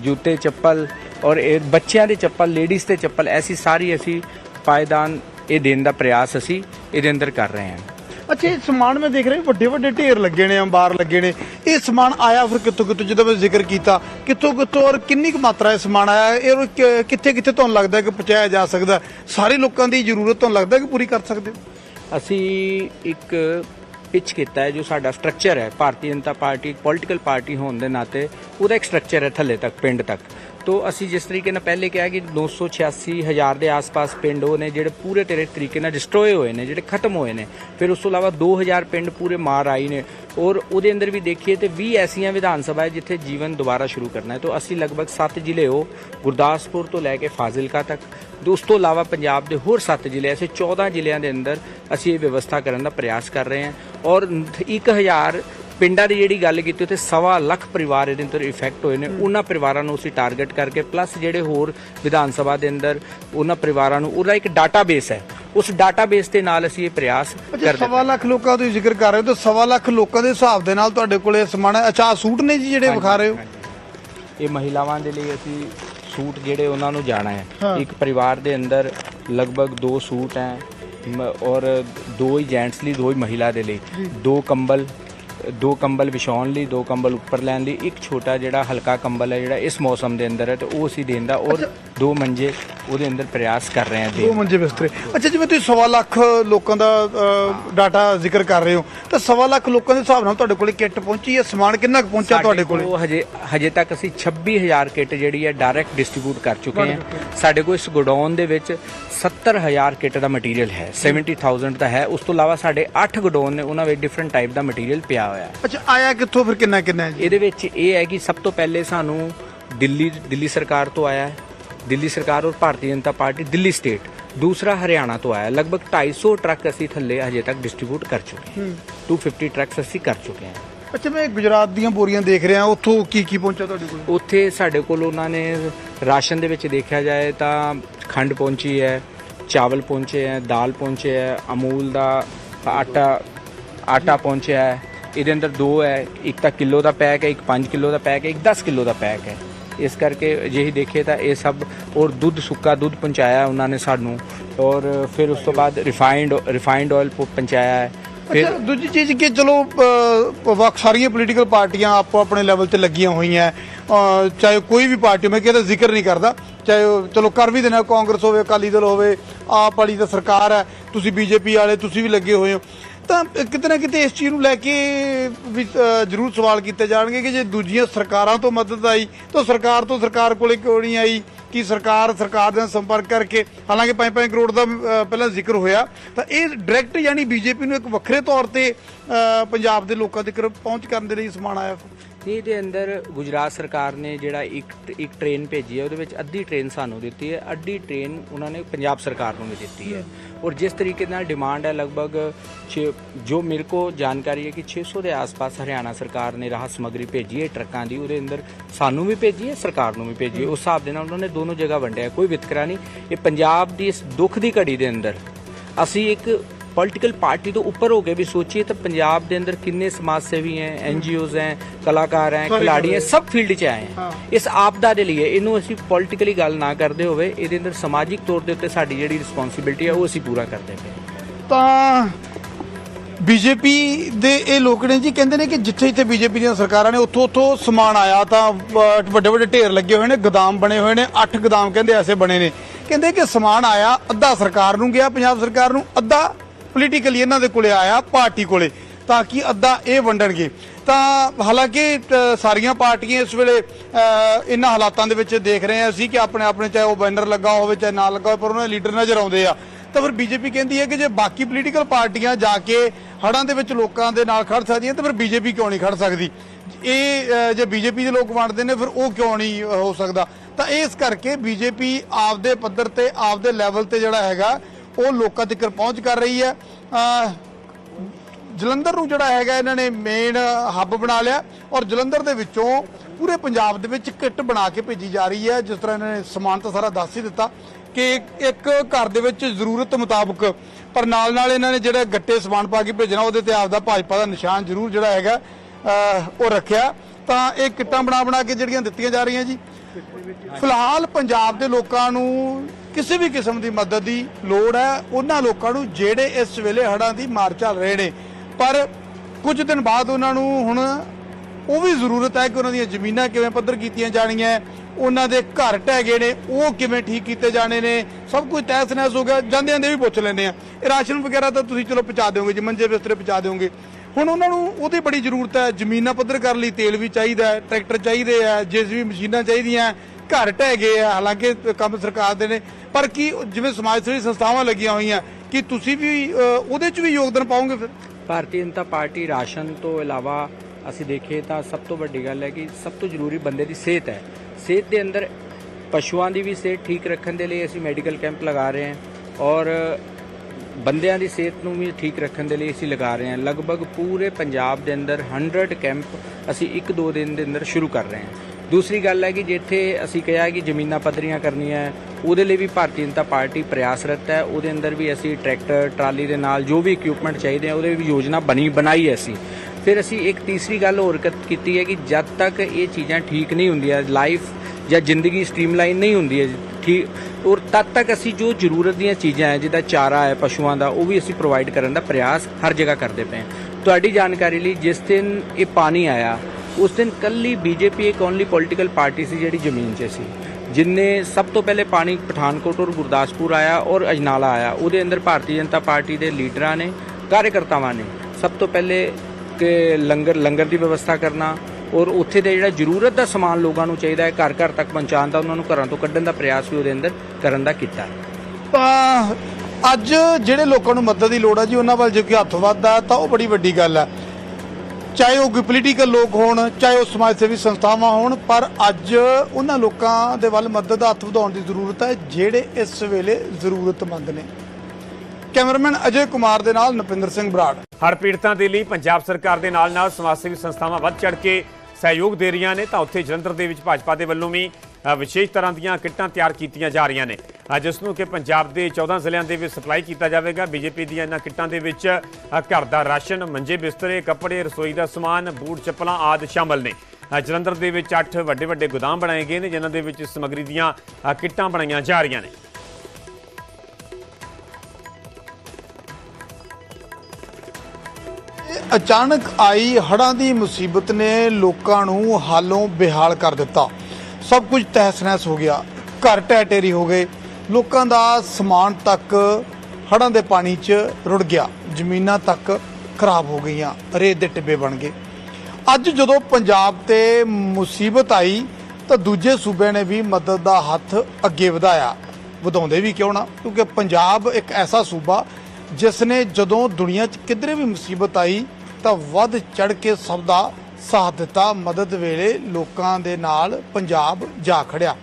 ਜੁੱਤੇ, ਚੱਪਲ ਔਰ ਇਹ ਬੱਚਿਆਂ ਦੇ ਚੱਪਲ ਲੇਡੀਜ਼ ਦੇ ਚੱਪਲ, ਐਸੀ ਸਾਰੀ ਅਸੀਂ ਪਾਇਦਾਨ ਇਹ ਦੇਣ ਦਾ ਪ੍ਰਯਾਸ ਅਸੀਂ ਇਹਦੇ ਅੰਦਰ ਕਰ ਰਹੇ ਹਾਂ। ਅੱਛਾ, ਇਹ ਸਮਾਨ ਮੈਂ ਦੇਖ ਰਿਹਾ ਵੱਡੇ ਵੱਡੇ ਢੇਰ ਲੱਗੇ ਨੇ, ਅੰਬਾਰ ਲੱਗੇ ਨੇ। ਇਹ ਸਮਾਨ ਆਇਆ ਫਿਰ ਕਿੱਥੋਂ ਕਿੱਥੋਂ, ਜਦੋਂ ਮੈਂ ਜ਼ਿਕਰ ਕੀਤਾ, ਕਿੱਥੋਂ ਕਿੱਥੋਂ ਔਰ ਕਿੰਨੀ ਕੁ ਮਾਤਰਾ ਇਹ ਸਮਾਨ ਆਇਆ, ਇਹ ਕਿੱਥੇ ਕਿੱਥੇ ਤੁਹਾਨੂੰ ਲੱਗਦਾ ਕਿ ਪਹੁੰਚਾਇਆ ਜਾ ਸਕਦਾ? ਸਾਰੇ ਲੋਕਾਂ ਦੀ ਜ਼ਰੂਰਤ ਤੁਹਾਨੂੰ ਲੱਗਦਾ ਕਿ ਪੂਰੀ ਕਰ ਸਕਦੇ ਹੋ? ਅਸੀਂ ਇੱਕ ਪਿਚ ਕੀਤਾ ਹੈ ਜੋ ਸਾਡਾ ਸਟਰਕਚਰ ਹੈ। Bharatiya Janata Party political party ਹੋਣ ਦੇ ਨਾਤੇ ਉਹਦਾ ਇੱਕ ਸਟਰਕਚਰ ਹੈ ਥੱਲੇ ਤੱਕ, ਪਿੰਡ ਤੱਕ। ਤੋ ਅਸੀਂ ਜਿਸ ਤਰੀਕੇ ਨਾਲ ਪਹਿਲੇ ਕਿਹਾ ਕਿ 286 ਹਜ਼ਾਰ ਦੇ ਆਸ-ਪਾਸ ਪਿੰਡ ਉਹ ਨੇ ਜਿਹੜੇ ਪੂਰੇ ਤੇਰੇ ਤਰੀਕੇ ਨਾਲ ਡਿਸਟਰੋਏ ਹੋਏ ਨੇ, ਜਿਹੜੇ ਖਤਮ ਹੋਏ ਨੇ। ਫਿਰ ਉਸ ਤੋਂ ਇਲਾਵਾ 2000 ਪਿੰਡ ਪੂਰੇ ਮਾਰ ਆਈ ਨੇ ਔਰ ਉਹਦੇ ਅੰਦਰ ਵੀ ਦੇਖੀਏ ਤੇ 20 ਐਸੀਆਂ ਵਿਧਾਨ ਸਭਾ ਹੈ ਜਿੱਥੇ ਜੀਵਨ ਦੁਬਾਰਾ ਸ਼ੁਰੂ ਕਰਨਾ ਹੈ। ਤੋ ਅਸੀਂ ਲਗਭਗ 7 ਜ਼ਿਲ੍ਹੇ ਹੋ ਗੁਰਦਾਸਪੁਰ ਤੋਂ ਲੈ ਕੇ ਫਾਜ਼ਿਲਕਾ ਤੱਕ ਤੇ ਉਸ ਤੋਂ ਇਲਾਵਾ ਪੰਜਾਬ ਦੇ ਹੋਰ 7 ਜ਼ਿਲ੍ਹੇ ਐਸੇ 14 ਜ਼ਿਲ੍ਹਿਆਂ ਦੇ ਅੰਦਰ ਅਸੀਂ ਇਹ ਵਿਵਸਥਾ ਕਰਨ ਦਾ ਪ੍ਰਯਾਸ ਕਰ ਰਹੇ ਹਾਂ। ਔਰ 1000 ਪਿੰਡਾਂ ਦੀ ਜਿਹੜੀ ਗੱਲ ਕੀਤੀ ਉੱਥੇ ਸਵਾ ਲੱਖ ਪਰਿਵਾਰ ਇਹਦੇ ਅੰਦਰ ਇਫੈਕਟ ਹੋਏ ਨੇ। ਉਹਨਾਂ ਪਰਿਵਾਰਾਂ ਨੂੰ ਅਸੀਂ ਟਾਰਗੇਟ ਕਰਕੇ ਪਲੱਸ ਜਿਹੜੇ ਹੋਰ ਵਿਧਾਨ ਸਭਾ ਦੇ ਅੰਦਰ ਉਹਨਾਂ ਪਰਿਵਾਰਾਂ ਨੂੰ ਉਹਦਾ ਇੱਕ ਡਾਟਾਬੇਸ ਹੈ। ਉਸ ਡਾਟਾਬੇਸ ਦੇ ਨਾਲ ਅਸੀਂ ਇਹ ਪ੍ਰਯਾਸ ਕਰਦੇ ਸਵਾ ਲੱਖ ਲੋਕਾਂ ਦਾ ਜ਼ਿਕਰ ਕਰ ਰਹੇ ਹੋ ਤਾਂ ਸਵਾ ਲੱਖ ਲੋਕਾਂ ਦੇ ਹਿਸਾਬ ਦੇ ਨਾਲ ਤੁਹਾਡੇ ਕੋਲੇ ਸਮਾਨ ਆਹ ਸੂਟ ਨੇ ਜੀ ਜਿਹੜੇ ਵਿਖਾ ਰਹੇ ਹੋ? ਇਹ ਮਹਿਲਾਵਾਂ ਦੇ ਲਈ ਅਸੀਂ ਸੂਟ ਜਿਹੜੇ ਉਹਨਾਂ ਨੂੰ ਜਾਣਾ ਹੈ। ਇੱਕ ਪਰਿਵਾਰ ਦੇ ਅੰਦਰ ਲਗਭਗ ਦੋ ਸੂਟ ਹੈ ਔਰ ਦੋ ਹੀ ਜੈਂਟਸ ਲਈ ਦੋ ਹੀ ਮਹਿਲਾ ਦੇ ਲਈ। ਦੋ ਕੰਬਲ ਦੋ ਕੰਬਲ ਵਿਛਾਉਣ ਲਈ ਦੋ ਕੰਬਲ ਉੱਪਰ ਲੈਣ ਲਈ ਇੱਕ ਛੋਟਾ ਜਿਹੜਾ ਹਲਕਾ ਕੰਬਲ ਹੈ ਜਿਹੜਾ ਇਸ ਮੌਸਮ ਦੇ ਅੰਦਰ ਹੈ ਤੇ ਉਹ ਅਸੀਂ ਦੇਣ ਦਾ ਔਰ ਦੋ ਮੰਜੇ ਉਹਦੇ ਅੰਦਰ ਪ੍ਰਯਾਸ ਕਰ ਰਹੇ ਹਾਂ ਦੋ ਮੰਜੇ ਬਿਸਤਰੇ। ਅੱਛਾ ਜਿਵੇਂ ਤੁਸੀਂ ਸਵਾ ਲੱਖ ਲੋਕਾਂ ਦਾ ਡਾਟਾ ਜ਼ਿਕਰ ਕਰ ਰਹੇ ਹੋ ਤਾਂ ਸਵਾ ਲੱਖ ਲੋਕਾਂ ਦੇ ਹਿਸਾਬ ਨਾਲ ਤੁਹਾਡੇ ਕੋਲੇ ਕਿੱਟ ਪਹੁੰਚੀ ਹੈ? ਸਮਾਨ ਕਿੰਨਾ ਕੁ ਪਹੁੰਚਿਆ ਤੁਹਾਡੇ ਕੋਲੇ? ਉਹ ਹਜੇ ਹਜੇ ਤੱਕ ਅਸੀਂ 26000 ਕਿੱਟ ਜਿਹੜੀ ਹੈ ਡਾਇਰੈਕਟ ਡਿਸਟ੍ਰੀਬਿਊਟ ਕਰ ਚੁੱਕੇ ਹਾਂ। ਸਾਡੇ ਕੋਲ ਇਸ ਗੋਡਾਊਨ ਦੇ ਵਿੱਚ 70000 ਕਿੱਟ ਦਾ ਮਟੀਰੀਅਲ ਹੈ। 70000 ਦਾ ਹੈ। ਉਸ ਤੋਂ ਇਲਾਵਾ ਸਾਡੇ 8 ਗੋਡਾਊਨ ਨੇ ਉਹਨਾਂ ਵਿੱਚ ਡਿਫਰੈਂਟ ਟਾਈਪ ਦਾ ਮਟੀਰੀਅਲ ਪਿਆ ਹੋਇਆ। ਹੈ ਅੱਛਾ ਆਇਆ ਕਿੱਥੋਂ ਫਿਰ ਕਿੰਨਾ ਕਿੰਨਾ ਹੈ ਜੀ? ਇਹਦੇ ਵਿੱਚ ਇਹ ਹੈ ਕਿ ਸਭ ਤੋਂ ਪਹਿਲੇ ਸਾਨੂੰ ਦਿੱਲੀ ਦਿੱਲੀ ਸਰਕਾਰ ਤੋਂ ਆਇਆ ਹੈ। ਦਿੱਲੀ ਸਰਕਾਰ ਔਰ ਭਾਰਤੀ ਜਨਤਾ ਪਾਰਟੀ ਦਿੱਲੀ ਸਟੇਟ। ਦੂਸਰਾ ਹਰਿਆਣਾ ਤੋਂ ਆਇਆ। ਹੈ। ਲਗਭਗ 250 ਟਰੱਕ ਅਸੀਂ ਥੱਲੇ ਹਜੇ ਤੱਕ ਡਿਸਟ੍ਰੀਬਿਊਟ ਕਰ ਚੁੱਕੇ ਹਾਂ। 250 ਟਰੱਕਸ ਅਸੀਂ ਕਰ ਚੁੱਕੇ ਹਾਂ। ਅੱਛਾ ਮੈਂ ਗੁਜਰਾਤ ਦੀਆਂ ਬੋਰੀਆਂ ਦੇਖ ਰਿਹਾ ਉੱਥੋਂ ਕੀ ਕੀ ਪਹੁੰਚਿਆ ਤੁਹਾਡੇ ਕੋਲ? ਉੱਥੇ ਸਾਡੇ ਕੋਲ ਉਹਨਾਂ ਨੇ ਰਾਸ਼ਨ ਦੇ ਵਿੱਚ ਦੇਖਿਆ ਜਾਏ ਤਾਂ ਖੰਡ ਪਹੁੰਚੀ ਹੈ ਚਾਵਲ ਪਹੁੰਚੇ ਹੈ ਦਾਲ ਪਹੁੰਚੇ ਹੈ ਅਮੂਲ ਦਾ ਆਟਾ ਆਟਾ ਪਹੁੰਚਿਆ ਹੈ। ਇਹਦੇ ਅੰਦਰ ਦੋ ਹੈ ਇੱਕ ਤਾਂ ਕਿਲੋ ਦਾ ਪੈਕ ਹੈ ਇੱਕ 5 ਕਿਲੋ ਦਾ ਪੈਕ ਹੈ ਇੱਕ 10 ਕਿਲੋ ਦਾ ਪੈਕ ਹੈ। ਇਸ ਕਰਕੇ ਜੇ ਹੀ ਦੇਖੇ ਤਾਂ ਇਹ ਸਭ ਔਰ ਦੁੱਧ ਸੁੱਕਾ ਦੁੱਧ ਪਹੁੰਚਾਇਆ ਉਹਨਾਂ ਨੇ ਸਾਨੂੰ ਔਰ ਫਿਰ ਉਸ ਤੋਂ ਬਾਅਦ ਰਿਫਾਈਨਡ ਰਿਫਾਈਨਡ ਆਇਲ ਪਹੁੰਚਾਇਆ ਹੈ। ਫਿਰ ਦੂਜੀ ਚੀਜ਼ ਕਿ ਚਲੋ ਵੱਖ ਸਾਰੀਆਂ ਪੋਲੀਟੀਕਲ ਪਾਰਟੀਆਂ ਆਪੋ ਆਪਣੇ ਲੈਵਲ ਤੇ ਲੱਗੀਆਂ ਹੋਈਆਂ ਚਾਹੇ ਕੋਈ ਵੀ ਪਾਰਟੀ ਮੈਂ ਕਿਹਦਾ ਜ਼ਿਕਰ ਨਹੀਂ ਕਰਦਾ। ਚਾਹੇ ਚਲੋ ਕਰ ਵੀ ਦੇਣਾ ਕਾਂਗਰਸ ਹੋਵੇ ਅਕਾਲੀ ਦਲ ਹੋਵੇ ਆਪ ਵਾਲੀ ਤਾਂ ਸਰਕਾਰ ਹੈ ਤੁਸੀਂ ਬੀਜੇਪੀ ਵਾਲੇ ਤੁਸੀਂ ਵੀ ਲੱਗੇ ਹੋਏ ਹੋ। ਤਾਂ ਕਿਤੇ ਨਾ ਕਿਤੇ ਇਸ ਚੀਜ਼ ਨੂੰ ਲੈ ਕੇ ਵੀ ਜ਼ਰੂਰ ਸਵਾਲ ਕੀਤੇ ਜਾਣਗੇ ਕਿ ਜੇ ਦੂਜੀਆਂ ਸਰਕਾਰਾਂ ਤੋਂ ਮਦਦ ਆਈ, ਤਾਂ ਸਰਕਾਰ ਤੋਂ ਸਰਕਾਰ ਕੋਲੇ ਕਿਉਂ ਨਹੀਂ ਆਈ? ਕਿ ਸਰਕਾਰ ਸਰਕਾਰ ਦੇ ਨਾਲ ਸੰਪਰਕ ਕਰਕੇ, ਹਾਲਾਂਕਿ 5-5 ਕਰੋੜ ਦਾ ਪਹਿਲਾਂ ਜ਼ਿਕਰ ਹੋਇਆ, ਤਾਂ ਇਹ ਡਾਇਰੈਕਟ ਯਾਨੀ ਬੀਜੇਪੀ ਨੂੰ ਇੱਕ ਵੱਖਰੇ ਤੌਰ ਤੇ ਪੰਜਾਬ ਦੇ ਲੋਕਾਂ ਤੱਕ ਪਹੁੰਚ ਕਰਨ ਦੇ ਲਈ ਸਮਾਨ ਆਇਆ ਇਹਦੇ ਅੰਦਰ ਗੁਜਰਾਤ ਸਰਕਾਰ ਨੇ ਜਿਹੜਾ ਇੱਕ ਇੱਕ ਟ੍ਰੇਨ ਭੇਜੀ ਹੈ, ਉਹਦੇ ਵਿੱਚ ਅੱਧੀ ਟ੍ਰੇਨ ਸਾਨੂੰ ਦਿੱਤੀ ਹੈ। ਅੱਧੀ ਟ੍ਰੇਨ ਉਹਨਾਂ ਨੇ ਪੰਜਾਬ ਸਰਕਾਰ ਨੂੰ ਵੀ ਦਿੱਤੀ ਹੈ। ਔਰ ਜਿਸ ਤਰੀਕੇ ਨਾਲ ਡਿਮਾਂਡ ਹੈ, ਲਗਭਗ ਛੇ- ਜੋ ਮੇਰੇ ਕੋ ਜਾਣਕਾਰੀ ਹੈ ਕਿ 600 ਦੇ ਆਸ-ਪਾਸ ਹਰਿਆਣਾ ਸਰਕਾਰ ਨੇ ਰਾਹਤ ਸਮੱਗਰੀ ਭੇਜੀ ਹੈ ਟਰੱਕਾਂ ਦੀ, ਉਹਦੇ ਅੰਦਰ ਸਾਨੂੰ ਵੀ ਭੇਜੀ ਹੈ, ਸਰਕਾਰ ਨੂੰ ਵੀ ਭੇਜੀ ਹੈ। ਉਸ ਹਿਸਾਬ ਦੇ ਨਾਲ ਉਹਨਾਂ ਨੇ ਦੋਨੋਂ ਜਗ੍ਹਾ ਵੰਡਿਆ, ਕੋਈ ਵਿਤਕਰਾ ਨਹੀਂ। ਇਹ ਪੰਜਾਬ ਦੀ ਇਸ ਦੁੱਖ ਦੀ ਘੜੀ ਦੇ ਅੰਦਰ, ਅਸੀਂ ਇੱਕ ਪੋਲੀਟੀਕਲ ਪਾਰਟੀ ਤੋਂ ਉੱਪਰ ਹੋ ਕੇ ਵੀ ਸੋਚੀਏ ਤਾਂ ਪੰਜਾਬ ਦੇ ਅੰਦਰ ਕਿੰਨੇ ਸਮਾਜ ਸੇਵੀ ਹੈ ਐਨਜੀਓਜ਼ ਹੈ ਕਲਾਕਾਰ ਹੈ ਖਿਲਾੜੀ ਹੈ। ਸਭ ਫੀਲਡ 'ਚ ਆਏ ਹਾਂ। ਇਸ ਆਪਦਾ ਦੇ ਲਈ ਇਹਨੂੰ ਅਸੀਂ ਪੋਲੀਟੀਕਲੀ ਗੱਲ ਨਾ ਕਰਦੇ ਹੋਵੇ ਇਹਦੇ ਅੰਦਰ ਸਮਾਜਿਕ ਤੌਰ ਦੇ ਉੱਤੇ ਸਾਡੀ ਜਿਹੜੀ ਰਿਸਪੌਂਸਿਬਿਲਟੀ ਹੈ ਉਹ ਅਸੀਂ ਪੂਰਾ ਕਰਦੇ ਪਏ। ਤਾਂ ਬੀਜੇਪੀ ਦੇ ਇਹ ਲੋਕ ਨੇ ਜੀ ਕਹਿੰਦੇ ਨੇ ਕਿ ਜਿੱਥੇ ਜਿੱਥੇ ਬੀਜੇਪੀ ਦੀਆਂ ਸਰਕਾਰਾਂ ਨੇ ਉੱਥੋਂ ਉੱਥੋਂ ਸਮਾਨ ਆਇਆ ਤਾਂ ਵੱਡੇ ਵੱਡੇ ਢੇਰ ਲੱਗੇ ਹੋਏ ਨੇ ਗੋਦਾਮ ਬਣੇ ਹੋਏ ਨੇ ਅੱਠ ਗੋਦਾਮ ਕਹਿੰਦੇ ਐਸੇ ਬਣੇ ਨੇ ਕਹਿੰਦੇ ਕਿ ਸਮਾਨ ਆਇਆ ਅੱਧਾ ਸਰਕਾਰ ਨੂੰ ਗਿਆ ਪੰਜਾਬ ਸਰਕਾਰ ਨੂੰ ਅੱਧਾ ਪੋਲੀਟੀਕਲੀ ਇਹਨਾਂ ਦੇ ਕੋਲੇ ਆਇਆ ਪਾਰਟੀ ਕੋਲੇ ਤਾਂ ਕਿ ਅੱਧਾ ਇਹ ਵੰਡਣਗੇ। ਤਾਂ ਹਾਲਾਂਕਿ ਸਾਰੀਆਂ ਪਾਰਟੀਆਂ ਇਸ ਵੇਲੇ ਇਹਨਾਂ ਹਾਲਾਤਾਂ ਦੇ ਵਿੱਚ ਦੇਖ ਰਹੇ ਹਾਂ ਅਸੀਂ ਕਿ ਆਪਣੇ ਆਪਣੇ ਚਾਹੇ ਉਹ ਬੈਨਰ ਲੱਗਾ ਹੋਵੇ ਚਾਹੇ ਨਾ ਲੱਗਾ ਹੋਵੇ ਪਰ ਉਹਨਾਂ ਦੇ ਲੀਡਰ ਨਜ਼ਰ ਆਉਂਦੇ ਆ। ਤਾਂ ਫਿਰ ਬੀਜੇਪੀ ਕਹਿੰਦੀ ਹੈ ਕਿ ਜੇ ਬਾਕੀ ਪੋਲੀਟੀਕਲ ਪਾਰਟੀਆਂ ਜਾ ਕੇ ਹੜਾਂ ਦੇ ਵਿੱਚ ਲੋਕਾਂ ਦੇ ਨਾਲ ਖੜ ਸਕਦੀਆਂ ਤਾਂ ਫਿਰ ਬੀਜੇਪੀ ਕਿਉਂ ਨਹੀਂ ਖੜ ਸਕਦੀ? ਇਹ ਅ, ਜੇ ਬੀਜੇਪੀ ਦੇ ਲੋਕ ਵੰਡਦੇ ਨੇ ਫਿਰ ਉਹ ਕਿਉਂ ਨਹੀਂ ਹੋ ਸਕਦਾ? ਤਾਂ ਇਸ ਕਰਕੇ ਬੀਜੇਪੀ ਆਪਦੇ ਪੱਧਰ ਤੇ ਆਪਦੇ ਲੈਵਲ ਤੇ ਜਿਹੜਾ ਹੈਗਾ ਉਹ ਲੋਕਾਂ ਤੱਕ ਪਹੁੰਚ ਕਰ ਰਹੀ ਹੈ। ਜਲੰਧਰ ਨੂੰ ਜਿਹੜਾ ਹੈਗਾ, ਇਹਨਾਂ ਨੇ ਮੇਨ ਹੱਬ ਬਣਾ ਲਿਆ ਔਰ ਜਲੰਧਰ ਦੇ ਵਿੱਚੋਂ ਪੂਰੇ ਪੰਜਾਬ ਦੇ ਵਿੱਚ ਕਿੱਟ ਬਣਾ ਕੇ ਭੇਜੀ ਜਾ ਰਹੀ ਹੈ। ਜਿਸ ਤਰ੍ਹਾਂ ਇਹਨਾਂ ਨੇ ਸਮਾਨ ਤਾਂ ਸਾਰਾ ਦੱਸ ਹੀ ਦਿੱਤਾ ਕਿ ਇੱਕ- ਘਰ ਦੇ ਵਿੱਚ ਜ਼ਰੂਰਤ ਮੁਤਾਬਕ ਪਰ ਨਾਲ ਨਾਲ ਇਹਨਾਂ ਨੇ ਜਿਹੜਾ ਗੱਟੇ ਸਮਾਨ ਪਾ ਕੇ ਭੇਜਣਾ, ਉਹਦੇ ਤੇ ਆਪਦਾ ਭਾਜਪਾ ਦਾ ਨਿਸ਼ਾਨ ਜ਼ਰੂਰ ਜਿਹੜਾ ਹੈਗਾ ਉਹ ਰੱਖਿਆ। ਤਾਂ ਇਹ ਕਿੱਟਾਂ ਬਣਾ ਬਣਾ ਕੇ ਜਿਹੜੀਆਂ ਦਿੱਤੀਆਂ ਜਾ ਰਹੀਆਂ ਜੀ। ਫਿਲਹਾਲ ਪੰਜਾਬ ਦੇ ਲੋਕਾਂ ਨੂੰ ਕਿਸੇ ਵੀ ਕਿਸਮ ਦੀ ਮਦਦ ਦੀ ਲੋੜ ਹੈ, ਉਹਨਾਂ ਲੋਕਾਂ ਨੂੰ ਜਿਹੜੇ ਇਸ ਵੇਲੇ ਹੜ੍ਹਾਂ ਦੀ ਮਾਰ ਚੱਲ ਰਹੇ ਨੇ। ਪਰ ਕੁਝ ਦਿਨ ਬਾਅਦ ਉਹਨਾਂ ਨੂੰ ਹੁਣ ਉਹ ਵੀ ਜ਼ਰੂਰਤ ਹੈ ਕਿ ਉਹਨਾਂ ਦੀਆਂ ਜ਼ਮੀਨਾਂ ਕਿਵੇਂ ਪੱਧਰ ਕੀਤੀਆਂ ਜਾਣੀਆਂ, ਉਹਨਾਂ ਦੇ ਘਰ ਢਹਿ ਗਏ ਨੇ, ਉਹ ਕਿਵੇਂ ਠੀਕ ਕੀਤੇ ਜਾਣੇ ਨੇ, ਸਭ ਕੁਝ ਤਹਿਸ ਨਹਿਸ ਹੋ ਗਿਆ ਜਾਂਦੇ ਜਾਂਦੇ ਵੀ ਪੁੱਛ ਲੈਂਦੇ ਆ ਇਹ ਰਾਸ਼ਨ ਵਗੈਰਾ ਤਾਂ ਤੁਸੀਂ ਚਲੋ ਪਹੁੰਚਾ ਦਿਓਗੇ ਜੀ, ਮੰਜੇ ਬਿਸਤਰੇ ਪਹੁੰਚਾ ਦਿਓਗੇ। ਹੁਣ ਉਹਨਾਂ ਨੂੰ ਉਹਦੀ ਬੜੀ ਜ਼ਰੂਰਤ ਹੈ, ਜ਼ਮੀਨਾਂ ਪੱਧਰ ਕਰਨ ਲਈ ਤੇਲ ਵੀ ਚਾਹੀਦਾ ਹੈ, ਟਰੈਕਟਰ ਚਾਹੀਦੇ ਆ ਜੇਸੀਬੀ ਮਸ਼ੀਨਾਂ ਚਾਹੀਦੀਆਂ ਘਰ ਢਹਿ ਗਏ ਆ, ਹਾਲਾਂਕਿ ਕੰਮ ਸਰਕਾਰ ਦੇ ਨੇ, ਪਰ ਕੀ ਜਿਵੇਂ ਸਮਾਜ ਸੇਵੀ ਸੰਸਥਾਵਾਂ ਲੱਗੀਆਂ ਹੋਈਆਂ, ਕਿ ਤੁਸੀਂ ਵੀ ਉਹਦੇ 'ਚ ਵੀ ਯੋਗਦਾਨ ਪਾਓਗੇ ਫਿਰ? ਭਾਰਤੀ ਜਨਤਾ ਪਾਰਟੀ ਰਾਸ਼ਨ ਤੋਂ ਇਲਾਵਾ ਅਸੀਂ ਦੇਖੀਏ ਤਾਂ ਸਭ ਤੋਂ ਵੱਡੀ ਗੱਲ ਹੈ ਕਿ ਸਭ ਤੋਂ ਜ਼ਰੂਰੀ ਬੰਦੇ ਦੀ ਸਿਹਤ ਹੈ। ਸਿਹਤ ਦੇ ਅੰਦਰ ਪਸ਼ੂਆਂ ਦੀ ਵੀ ਸਿਹਤ ਠੀਕ ਰੱਖਣ ਦੇ ਲਈ ਅਸੀਂ ਮੈਡੀਕਲ ਕੈਂਪ ਲਗਾ ਰਹੇ ਹਾਂ ਔਰ ਬੰਦਿਆਂ ਦੀ ਸਿਹਤ ਨੂੰ ਵੀ ਠੀਕ ਰੱਖਣ ਦੇ ਲਈ ਅਸੀਂ ਲਗਾ ਰਹੇ ਹਾਂ। ਲਗਭਗ ਪੂਰੇ ਪੰਜਾਬ ਦੇ ਅੰਦਰ 100 ਕੈਂਪ ਅਸੀਂ 1-2 ਦਿਨ ਦੇ ਅੰਦਰ ਸ਼ੁਰੂ ਕਰ ਰਹੇ ਹਾਂ। ਦੂਸਰੀ ਗੱਲ ਹੈ ਕਿ ਜਿੱਥੇ ਅਸੀਂ ਕਿਹਾ ਕਿ ਜ਼ਮੀਨਾਂ ਪੱਧਰੀਆਂ ਕਰਨੀਆਂ ਉਹਦੇ ਲਈ ਵੀ ਭਾਰਤੀ ਜਨਤਾ ਪਾਰਟੀ ਪ੍ਰਯਾਸਰਤ ਹੈ। ਉਹਦੇ ਅੰਦਰ ਵੀ ਅਸੀਂ ਟਰੈਕਟਰ, ਟਰਾਲੀ ਦੇ ਨਾਲ ਜੋ ਵੀ ਇਕਵਿਪਮੈਂਟ ਚਾਹੀਦੇ ਆ, ਉਹਦੇ ਵੀ ਯੋਜਨਾ ਬਣੀ, ਬਣਾਈ ਹੈ ਅਸੀਂ। ਫਿਰ ਅਸੀਂ ਇੱਕ ਤੀਸਰੀ ਗੱਲ ਹੋਰ ਕੀਤੀ ਹੈ ਕਿ ਜਦ ਤੱਕ ਇਹ ਚੀਜ਼ਾਂ ਠੀਕ ਨਹੀਂ ਹੁੰਦੀਆਂ ਲਾਈਫ ਜਾਂ ਜ਼ਿੰਦਗੀ ਸਟ੍ਰੀਮਲਾਈਨ ਨਹੀਂ ਹੁੰਦੀ ਹੈ ਠੀਕ ਔਰ ਤਦ ਤੱਕ ਅਸੀਂ ਜੋ ਜ਼ਰੂਰਤ ਦੀਆਂ ਚੀਜ਼ਾਂ ਹੈ, ਜਿੱਦਾਂ ਚਾਰਾ ਹੈ, ਪਸ਼ੂਆਂ ਦਾ, ਉਹ ਵੀ ਅਸੀਂ ਪ੍ਰੋਵਾਈਡ ਕਰਨ ਦਾ ਪ੍ਰਯਾਸ ਹਰ ਜਗ੍ਹਾ ਕਰਦੇ ਪਏ ਹਾਂ। ਤੁਹਾਡੀ ਜਾਣਕਾਰੀ ਲਈ ਜਿਸ ਦਿਨ ਇਹ ਪਾਣੀ ਆਇਆ ਉਸ ਦਿਨ ਕੱਲੀ ਬੀਜੇਪੀ ਇੱਕ ਓਨਲੀ ਪੋਲੀਟੀਕਲ ਪਾਰਟੀ ਸੀ ਜਿਹੜੀ ਜ਼ਮੀਨ 'ਚ ਸੀ ਜਿਨਨੇ ਸਭ ਤੋਂ ਪਹਿਲੇ ਪਾਣੀ ਪਠਾਨਕੋਟ ਔਰ ਗੁਰਦਾਸਪੁਰ ਆਇਆ ਔਰ ਅਜਨਾਲਾ ਆਇਆ। ਉਹਦੇ ਅੰਦਰ ਭਾਰਤੀ ਜਨਤਾ ਪਾਰਟੀ ਦੇ ਲੀਡਰਾਂ ਨੇ, ਕਾਰਜਕਰਤਾਵਾਂ ਨੇ ਸਭ ਤੋਂ ਪਹਿਲੇ ਕਿ ਲੰਗਰ ਲੰਗਰ ਦੀ ਵਿਵਸਥਾ ਕਰਨਾ ਔਰ ਉੱਥੇ ਦੇ ਜਿਹੜਾ ਜ਼ਰੂਰਤ ਦਾ ਸਮਾਨ ਲੋਕਾਂ ਨੂੰ ਚਾਹੀਦਾ ਹੈ, ਘਰ ਘਰ ਤੱਕ ਪਹੁੰਚਾਉਣ ਦਾ, ਉਹਨਾਂ ਨੂੰ ਘਰਾਂ ਤੋਂ ਕੱਢਣ ਦਾ ਪ੍ਰਯਾਸ ਵੀ ਉਹਦੇ ਅੰਦਰ ਕਰਨ ਦਾ ਕੀਤਾ। ਤਾਂ ਅੱਜ ਜਿਹੜੇ ਲੋਕਾਂ ਨੂੰ ਮਦਦ ਦੀ ਲੋੜ ਹੈ ਜੀ, ਉਹਨਾਂ ਵੱਲ ਜੇ ਕੋਈ ਹੱਥ ਵੱਧਦਾ ਤਾਂ ਉਹ ਬੜੀ ਵੱਡੀ ਗੱਲ ਹੈ ਚਾਹੇ ਉਹ ਕੋਈ ਪੋਲੀਟੀਕਲ ਲੋਕ ਹੋਣ, ਚਾਹੇ ਉਹ ਸਮਾਜ ਸੇਵੀ ਸੰਸਥਾਵਾਂ ਹੋਣ, ਪਰ ਅੱਜ ਉਹਨਾਂ ਲੋਕਾਂ ਦੇ ਵੱਲ ਮਦਦ ਦਾ ਹੱਥ ਵਧਾਉਣ ਦੀ ਜ਼ਰੂਰਤ ਹੈ, ਜਿਹੜੇ ਇਸ ਵੇਲੇ ਜ਼ਰੂਰਤਮੰਦ ਨੇ। ਕੈਮਰਾਮੈਨ ਅਜੇ ਕੁਮਾਰ ਦੇ ਨਾਲ ਨਪਿੰਦਰ ਸਿੰਘ ਬਰਾੜ। ਹਰ ਪੀੜਤਾਂ ਦੇ ਲਈ ਪੰਜਾਬ ਸਰਕਾਰ ਦੇ ਨਾਲ ਨਾਲ ਸਮਾਜ ਸੇਵੀ ਸੰਸਥਾਵਾਂ ਵੱਧ ਚੜ ਕੇ ਸਹਿਯੋਗ ਦੇ ਰਹੀਆਂ ਨੇ, ਤਾਂ ਉੱਥੇ ਜਲੰਧਰ ਦੇ ਵਿੱਚ ਭਾਜਪਾ ਦੇ ਵੱਲੋਂ ਵੀ ਵਿਸ਼ੇਸ਼ ਤਰ੍ਹਾਂ ਦੀਆਂ ਕਿੱਟਾਂ ਤਿਆਰ ਕੀਤੀਆਂ ਜਾ ਰਹੀਆਂ ਨੇ। ਜਿਸ ਨੂੰ ਕਿ ਪੰਜਾਬ ਦੇ 14 ਜ਼ਿਲ੍ਹਿਆਂ ਦੇ ਵਿੱਚ ਸਪਲਾਈ ਕੀਤਾ ਜਾਵੇਗਾ। ਬੀਜੇਪੀ ਦੀਆਂ ਇਹਨਾਂ ਕਿੱਟਾਂ ਦੇ ਵਿੱਚ ਘਰ ਦਾ ਰਾਸ਼ਨ, ਮੰਜੇ ਬਿਸਤਰੇ, ਕੱਪੜੇ, ਰਸੋਈ ਦਾ ਸਮਾਨ, ਬੂਟ, ਚੱਪਲਾਂ ਆਦਿ ਸ਼ਾਮਲ ਨੇ। ਜਲੰਧਰ ਦੇ ਵਿੱਚ 8 ਵੱਡੇ ਵੱਡੇ ਗੋਦਾਮ ਬਣਾਏ ਗਏ ਨੇ, ਜਿਨ੍ਹਾਂ ਦੇ ਵਿੱਚ ਸਮੱਗਰੀ ਦੀਆਂ ਕਿੱਟਾਂ ਬਣਾਈਆਂ ਜਾ ਰਹੀਆਂ ਨੇ। ਅਚਾਨਕ ਆਈ ਹੜ੍ਹਾਂ ਦੀ ਮੁਸੀਬਤ ਨੇ ਲੋਕਾਂ ਨੂੰ ਹਾਲੋਂ ਬਿਹਾਲ ਕਰ ਦਿੱਤਾ। ਸਭ ਕੁਝ ਤਹਿਸ ਨਹਿਸ ਹੋ ਗਿਆ। ਘਰ ਢਹਿ ਢੇਰੀ ਹੋ ਗਏ। ਲੋਕਾਂ ਦਾ ਸਮਾਨ ਤੱਕ ਹੜ੍ਹਾਂ ਦੇ ਪਾਣੀ 'ਚ ਰੁੜ ਗਿਆ। ਜ਼ਮੀਨਾਂ ਤੱਕ ਖਰਾਬ ਹੋ ਗਈਆਂ। ਰੇਤ ਦੇ ਟਿੱਬੇ ਬਣ ਗਏ। ਅੱਜ ਜਦੋਂ ਪੰਜਾਬ ਤੇ ਮੁਸੀਬਤ ਆਈ, ਤਾਂ ਦੂਜੇ ਸੂਬਿਆਂ ਨੇ ਵੀ ਮਦਦ ਦਾ ਹੱਥ ਅੱਗੇ ਵਧਾਇਆ। ਵਧਾਉਂਦੇ ਵੀ ਕਿਉਂ ਨਾ? ਕਿਉਂਕਿ ਪੰਜਾਬ ਇੱਕ ਐਸਾ ਸੂਬਾ, ਜਿਸ ਨੇ ਜਦੋਂ ਦੁਨੀਆ 'ਚ ਕਿਧਰੇ ਵੀ ਮੁਸੀਬਤ ਆਈ, ਤਾਂ ਵੱਧ ਚੜ ਕੇ ਸਭ ਦਾ ਸਾਥ ਦਿੱਤਾ। ਮਦਦ ਵੇਲੇ ਲੋਕਾਂ ਦੇ ਨਾਲ ਪੰਜਾਬ ਜਾ ਖੜਿਆ।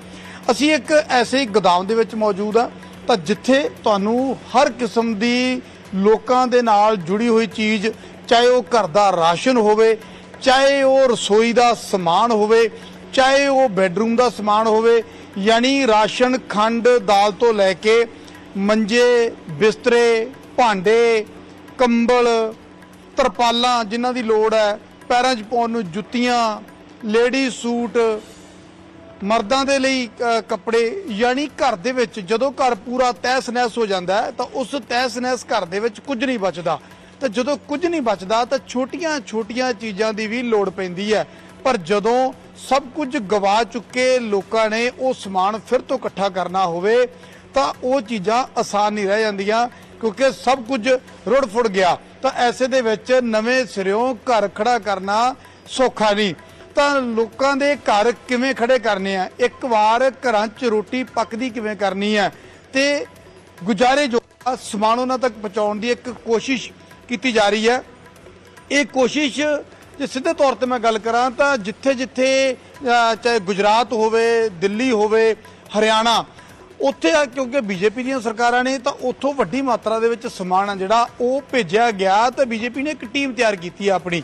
ਅਸੀਂ ਇੱਕ ਐਸੇ ਹੀ ਗੋਦਾਮ ਦੇ ਵਿੱਚ ਮੌਜੂਦ ਆ, ਤਾਂ ਜਿੱਥੇ ਤੁਹਾਨੂੰ ਹਰ ਕਿਸਮ ਦੀ ਲੋਕਾਂ ਦੇ ਨਾਲ ਜੁੜੀ ਹੋਈ ਚੀਜ਼, ਚਾਹੇ ਉਹ ਘਰ ਦਾ ਰਾਸ਼ਨ ਹੋਵੇ, ਚਾਹੇ ਉਹ ਰਸੋਈ ਦਾ ਸਮਾਨ ਹੋਵੇ, ਚਾਹੇ ਉਹ ਬੈੱਡਰੂਮ ਦਾ ਸਮਾਨ ਹੋਵੇ, ਯਾਨੀ ਰਾਸ਼ਨ ਖੰਡ ਦਾਲ ਤੋਂ ਲੈ ਕੇ ਮੰਜੇ, ਬਿਸਤਰੇ, ਭਾਂਡੇ, ਕੰਬਲ, ਤਰਪਾਲਾਂ ਜਿਨ੍ਹਾਂ ਦੀ ਲੋੜ ਹੈ, ਪੈਰਾਂ 'ਚ ਪਾਉਣ ਨੂੰ ਜੁੱਤੀਆਂ, ਲੇਡੀ ਸੂਟ ਮਰਦਾਂ ਦੇ ਲਈ ਕੱਪੜੇ, ਯਾਨੀ ਘਰ ਦੇ ਵਿੱਚ ਜਦੋਂ ਘਰ ਪੂਰਾ ਤਹਿਸ ਨਹਿਸ ਹੋ ਜਾਂਦਾ ਤਾਂ ਉਸ ਤਹਿਸ ਨਹਿਸ ਘਰ ਦੇ ਵਿੱਚ ਕੁਝ ਨਹੀਂ ਬਚਦਾ। ਤਾਂ ਜਦੋਂ ਕੁਝ ਨਹੀਂ ਬਚਦਾ, ਤਾਂ ਛੋਟੀਆਂ-ਛੋਟੀਆਂ ਚੀਜ਼ਾਂ ਦੀ ਵੀ ਲੋੜ ਪੈਂਦੀ ਹੈ। ਪਰ ਜਦੋਂ ਸਭ ਕੁਝ ਗਵਾ ਚੁੱਕੇ ਲੋਕਾਂ ਨੇ ਉਹ ਸਮਾਨ ਫਿਰ ਤੋਂ ਇਕੱਠਾ ਕਰਨਾ ਹੋਵੇ, ਤਾਂ ਉਹ ਚੀਜ਼ਾਂ ਆਸਾਨ ਨਹੀਂ ਰਹਿ ਜਾਂਦੀਆਂ, ਕਿਉਂਕਿ ਸਭ ਕੁਝ ਰੁੜ ਫੁੜ ਗਿਆ। ਤਾਂ ਐਸੇ ਦੇ ਵਿੱਚ ਨਵੇਂ ਸਿਰਿਓਂ ਘਰ ਖੜਾ ਕਰਨਾ ਸੌਖਾ ਨਹੀਂ। ਤਾਂ ਲੋਕਾਂ ਦੇ ਘਰ ਕਿਵੇਂ ਖੜੇ ਕਰਨੇ ਆ? ਇੱਕ ਵਾਰ ਘਰਾਂ 'ਚ ਰੋਟੀ ਪੱਕਦੀ ਕਿਵੇਂ ਕਰਨੀ ਹੈ ਤੇ ਗੁਜ਼ਾਰੇ ਜੋ ਸਮਾਨ ਉਹਨਾਂ ਤੱਕ ਪਹੁੰਚਾਉਣ ਦੀ ਇੱਕ ਕੋਸ਼ਿਸ਼ ਕੀਤੀ ਜਾ ਰਹੀ ਹੈ ਇਹ ਕੋਸ਼ਿਸ਼ ਜੇ ਸਿੱਧੇ ਤੌਰ ਤੇ ਮੈਂ ਗੱਲ ਕਰਾਂ ਤਾਂ ਜਿੱਥੇ ਜਿੱਥੇ ਚਾਹੇ ਗੁਜਰਾਤ ਹੋਵੇ, ਦਿੱਲੀ ਹੋਵੇ, ਹਰਿਆਣਾ, ਉੱਥੇ ਆ ਕਿਉਂਕਿ ਬੀਜੇਪੀ ਦੀਆਂ ਸਰਕਾਰਾਂ ਨੇ ਤਾਂ ਉੱਥੋਂ ਵੱਡੀ ਮਾਤਰਾ ਦੇ ਵਿੱਚ ਸਮਾਨ ਆ ਜਿਹੜਾ ਉਹ ਭੇਜਿਆ ਗਿਆ ਤੇ ਬੀਜੇਪੀ ਨੇ ਇੱਕ ਟੀਮ ਤਿਆਰ ਕੀਤੀ ਹੈ ਆਪਣੀ।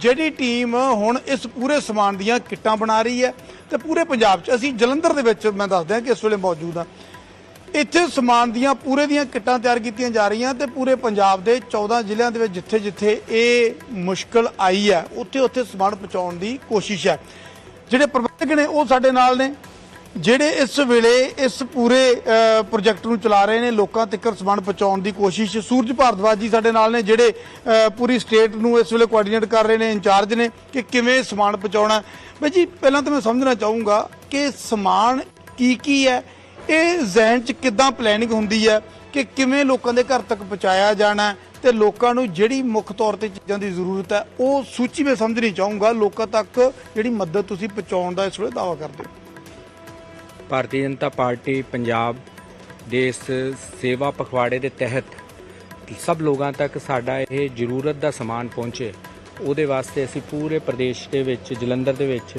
ਜਿਹੜੀ ਟੀਮ ਹੁਣ ਇਸ ਪੂਰੇ ਸਮਾਨ ਦੀਆਂ ਕਿੱਟਾਂ ਬਣਾ ਰਹੀ ਹੈ ਤੇ ਪੂਰੇ ਪੰਜਾਬ 'ਚ ਅਸੀਂ ਜਲੰਧਰ ਦੇ ਵਿੱਚ ਮੈਂ ਦੱਸ ਦਿਆਂ ਕਿ ਇਸ ਵੇਲੇ ਮੌਜੂਦ ਹਾਂ। ਇੱਥੇ ਸਮਾਨ ਦੀਆਂ ਪੂਰੇ ਦੀਆਂ ਕਿੱਟਾਂ ਤਿਆਰ ਕੀਤੀਆਂ ਜਾ ਰਹੀਆਂ ਤੇ ਪੂਰੇ ਪੰਜਾਬ ਦੇ 14 ਜ਼ਿਲ੍ਹਿਆਂ ਦੇ ਵਿੱਚ ਜਿੱਥੇ ਜਿੱਥੇ ਇਹ ਮੁਸ਼ਕਲ ਆਈ ਹੈ ਉੱਥੇ ਉੱਥੇ ਸਮਾਨ ਪਹੁੰਚਾਉਣ ਦੀ ਕੋਸ਼ਿਸ਼ ਹੈ। ਜਿਹੜੇ ਪ੍ਰਬੰਧਕ ਨੇ ਉਹ ਸਾਡੇ ਨਾਲ ਨੇ। ਜਿਹੜੇ ਇਸ ਵੇਲੇ ਇਸ ਪੂਰੇ ਪ੍ਰੋਜੈਕਟ ਨੂੰ ਚਲਾ ਰਹੇ ਨੇ, ਲੋਕਾਂ ਤੱਕ ਸਮਾਨ ਪਹੁੰਚਾਉਣ ਦੀ ਕੋਸ਼ਿਸ਼, ਸੂਰਜ ਭਾਰਦਵਾਜ ਜੀ ਸਾਡੇ ਨਾਲ ਨੇ, ਜਿਹੜੇ ਪੂਰੀ ਸਟੇਟ ਨੂੰ ਇਸ ਵੇਲੇ ਕੋਆਰਡੀਨੇਟ ਕਰ ਰਹੇ ਨੇ ਇੰਚਾਰਜ ਨੇ, ਕਿ ਕਿਵੇਂ ਸਮਾਨ ਪਹੁੰਚਾਉਣਾ ਬਈ ਜੀ, ਪਹਿਲਾਂ ਤਾਂ ਮੈਂ ਸਮਝਣਾ ਚਾਹੂੰਗਾ ਕਿ ਸਮਾਨ ਕੀ ਕੀ ਹੈ, ਇਹ ਜ਼ਹਿਨ 'ਚ ਕਿੱਦਾਂ ਪਲੈਨਿੰਗ ਹੁੰਦੀ ਹੈ ਕਿ ਕਿਵੇਂ ਲੋਕਾਂ ਦੇ ਘਰ ਤੱਕ ਪਹੁੰਚਾਇਆ ਜਾਣਾ ਹੈ ਤੇ ਲੋਕਾਂ ਨੂੰ ਜਿਹੜੀ ਮੁੱਖ ਤੌਰ ਤੇ ਚੀਜ਼ਾਂ ਦੀ ਜ਼ਰੂਰਤ ਹੈ, ਉਹ ਸੂਚੀ ਮੈਂ ਸਮਝਣੀ ਚਾਹੂੰਗਾ, ਲੋਕਾਂ ਤੱਕ ਜਿਹੜੀ ਮਦਦ ਤੁਸੀਂ ਪਹੁੰਚਾਉਣ ਦਾ ਇਸ ਵੇਲੇ ਦਾਅਵਾ ਕਰਦੇ ਹੋ। ਭਾਰਤੀ ਜਨਤਾ ਪਾਰਟੀ ਪੰਜਾਬ ਦੇ ਇਸ ਸੇਵਾ ਪਖਵਾੜੇ ਦੇ ਤਹਿਤ ਸਭ ਲੋਕਾਂ ਤੱਕ ਸਾਡਾ ਇਹ ਜ਼ਰੂਰਤ ਦਾ ਸਮਾਨ ਪਹੁੰਚੇ ਉਹਦੇ ਵਾਸਤੇ ਅਸੀਂ ਪੂਰੇ ਪ੍ਰਦੇਸ਼ ਦੇ ਵਿੱਚ ਜਲੰਧਰ ਦੇ ਵਿੱਚ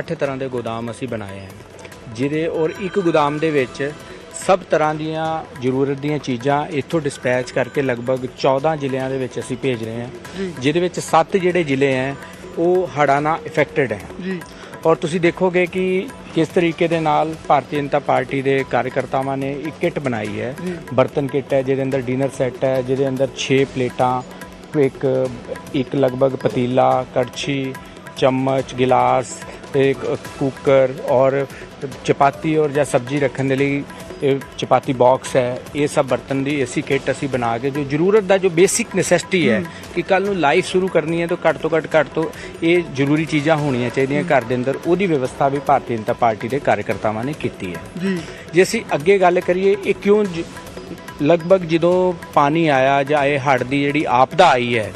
8 ਤਰ੍ਹਾਂ ਦੇ ਗੋਦਾਮ ਅਸੀਂ ਬਣਾਏ ਹਨ ਜਿਹਦੇ ਔਰ ਇੱਕ ਗੋਦਾਮ ਦੇ ਵਿੱਚ ਸਭ ਤਰ੍ਹਾਂ ਦੀਆਂ ਜ਼ਰੂਰਤ ਦੀਆਂ ਚੀਜ਼ਾਂ ਇੱਥੋਂ ਡਿਸਪੈਚ ਕਰਕੇ ਲਗਭਗ 14 ਜ਼ਿਲ੍ਹਿਆਂ ਦੇ ਵਿੱਚ ਅਸੀਂ ਭੇਜ ਰਹੇ ਹਾਂ। ਜਿਹਦੇ ਵਿੱਚ 7 ਜਿਹੜੇ ਜ਼ਿਲ੍ਹੇ ਹੈ ਉਹ ਹੜ੍ਹਾਂ ਨਾਲ ਇਫੈਕਟਡ ਹੈ। ਜੀ। ਔਰ ਤੁਸੀਂ ਦੇਖੋਗੇ ਕਿ ਕਿਸ ਤਰੀਕੇ ਦੇ ਨਾਲ ਭਾਰਤੀ ਜਨਤਾ ਪਾਰਟੀ ਦੇ ਕਾਰਜਕਰਤਾਵਾਂ ਨੇ ਇੱਕ ਕਿੱਟ ਬਣਾਈ ਹੈ। ਬਰਤਨ ਕਿੱਟ ਹੈ ਜਿਹਦੇ ਅੰਦਰ ਡਿਨਰ ਸੈੱਟ ਹੈ ਜਿਹਦੇ ਅੰਦਰ 6 ਪਲੇਟਾਂ ਇੱਕ ਇੱਕ ਲਗਭਗ ਪਤੀਲਾ ਕੜਛੀ ਚਮਚ ਗਿਲਾਸ ਇੱਕ ਕੁੱਕਰ ਔਰ ਚਪਾਤੀ ਔਰ ਜਾਂ ਸਬਜ਼ੀ ਰੱਖਣ ਦੇ ਲਈ ਇਹ ਚਪਾਤੀ ਬਾਕਸ ਹੈ ਇਹ ਸਭ ਬਰਤਨ ਦੀ ਐਸੀ ਕਿੱਟ ਅਸੀਂ ਬਣਾ ਕੇ ਜੋ ਜ਼ਰੂਰਤ ਦਾ ਜੋ ਬੇਸਿਕ ਨੈਸੈਸਿਟੀ ਹੈ ਕਿ ਕੱਲ ਨੂੰ ਲਾਈਫ ਸ਼ੁਰੂ ਕਰਨੀ ਹੈ ਤਾਂ ਘੱਟ ਤੋਂ ਘੱਟ ਘੱਟ ਤੋਂ ਇਹ ਜ਼ਰੂਰੀ ਚੀਜ਼ਾਂ ਹੋਣੀਆਂ ਚਾਹੀਦੀਆਂ ਘਰ ਦੇ ਅੰਦਰ ਉਹਦੀ ਵਿਵਸਥਾ ਵੀ ਭਾਰਤੀ ਜਨਤਾ ਪਾਰਟੀ ਦੇ ਕਾਰਜਕਰਤਾਵਾਂ ਨੇ ਕੀਤੀ ਹੈ। ਜੀ। ਜੇ ਅਸੀਂ ਅੱਗੇ ਗੱਲ ਕਰੀਏ ਇਹ ਕਿਉਂ ਲਗਭਗ ਜਦੋਂ ਪਾਣੀ ਆਇਆ ਜਾਂ ਇਹ ਹੜ੍ਹ ਦੀ ਜਿਹੜੀ ਆਪਦਾ ਆਈ ਹੈ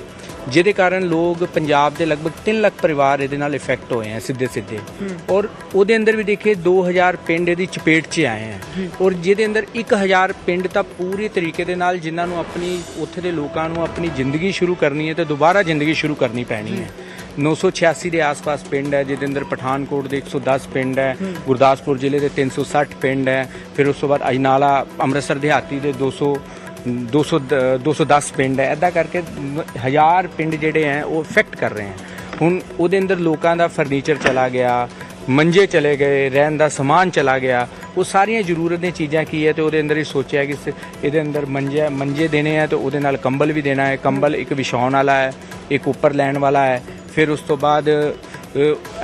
ਜਿਹਦੇ ਕਾਰਨ ਲੋਕ ਪੰਜਾਬ ਦੇ ਲਗਭਗ 3 ਲੱਖ ਪਰਿਵਾਰ ਇਹਦੇ ਨਾਲ ਇਫੈਕਟ ਹੋਏ ਹੈ ਸਿੱਧੇ ਸਿੱਧੇ। ਔਰ ਉਹਦੇ ਅੰਦਰ ਵੀ ਦੇਖੇ 2000 ਪਿੰਡ ਇਹਦੀ ਚਪੇਟ 'ਚ ਆਏ ਹੈ ਔਰ ਜਿਹਦੇ ਅੰਦਰ 1000 ਪਿੰਡ ਤਾਂ ਪੂਰੀ ਤਰੀਕੇ ਦੇ ਨਾਲ ਜਿਨ੍ਹਾਂ ਨੂੰ ਆਪਣੀ ਉੱਥੇ ਦੇ ਲੋਕਾਂ ਨੂੰ ਆਪਣੀ ਜ਼ਿੰਦਗੀ ਸ਼ੁਰੂ ਕਰਨੀ ਹੈ ਤੇ ਦੁਬਾਰਾ ਜ਼ਿੰਦਗੀ ਸ਼ੁਰੂ ਕਰਨੀ ਪੈਣੀ ਹੈ। 986 ਦੇ ਆਸ-ਪਾਸ ਪਿੰਡ ਹੈ ਜਿਹਦੇ ਅੰਦਰ ਪਠਾਨਕੋਟ ਦੇ 110 ਪਿੰਡ ਹੈ ਗੁਰਦਾਸਪੁਰ ਜ਼ਿਲ੍ਹੇ ਦੇ 360 ਪਿੰਡ ਹੈ ਫਿਰ ਉਸ ਤੋਂ ਬਾਅਦ ਅਜਨਾਲਾ ਅੰਮ੍ਰਿਤਸਰ ਦਿਹਾਤੀ ਦੇ 200 200 ਦ- 210 ਪਿੰਡ ਹੈ। ਐਦਾਂ ਕਰਕੇ ਮ- ਹਜ਼ਾਰ ਪਿੰਡ ਜਿਹੜੇ ਹੈ, ਉਹ ਇਫੈਕਟ ਕਰ ਰਹੇ ਹੈ। ਹੁਣ ਉਹਦੇ ਅੰਦਰ ਲੋਕਾਂ ਦਾ ਫਰਨੀਚਰ ਚਲਾ ਗਿਆ, ਮੰਜੇ ਚਲੇ ਗਏ, ਰਹਿਣ ਦਾ ਸਮਾਨ ਚਲਾ ਗਿਆ। ਉਹ ਸਾਰੀਆਂ ਜ਼ਰੂਰਤ ਦੀਆਂ ਚੀਜ਼ਾਂ ਕੀ ਹੈ ਤੇ ਉਹਦੇ ਅੰਦਰ ਹੀ ਸੋਚਿਆ ਕਿ ਇਹਦੇ ਅੰਦਰ ਮੰਜੇ ਮੰਜੇ ਦੇਣੇ ਹੈ ਤੇ ਉਹਦੇ ਨਾਲ ਕੰਬਲ ਵੀ ਦੇਣਾ ਹੈ। ਕੰਬਲ ਇੱਕ ਵਿਛਾਉਣ ਵਾਲਾ ਹੈ, ਇੱਕ ਉੱਪਰ ਲੈਣ ਵਾਲਾ ਹੈ। ਫਿਰ ਉਸ ਤੋਂ ਬਾਅਦ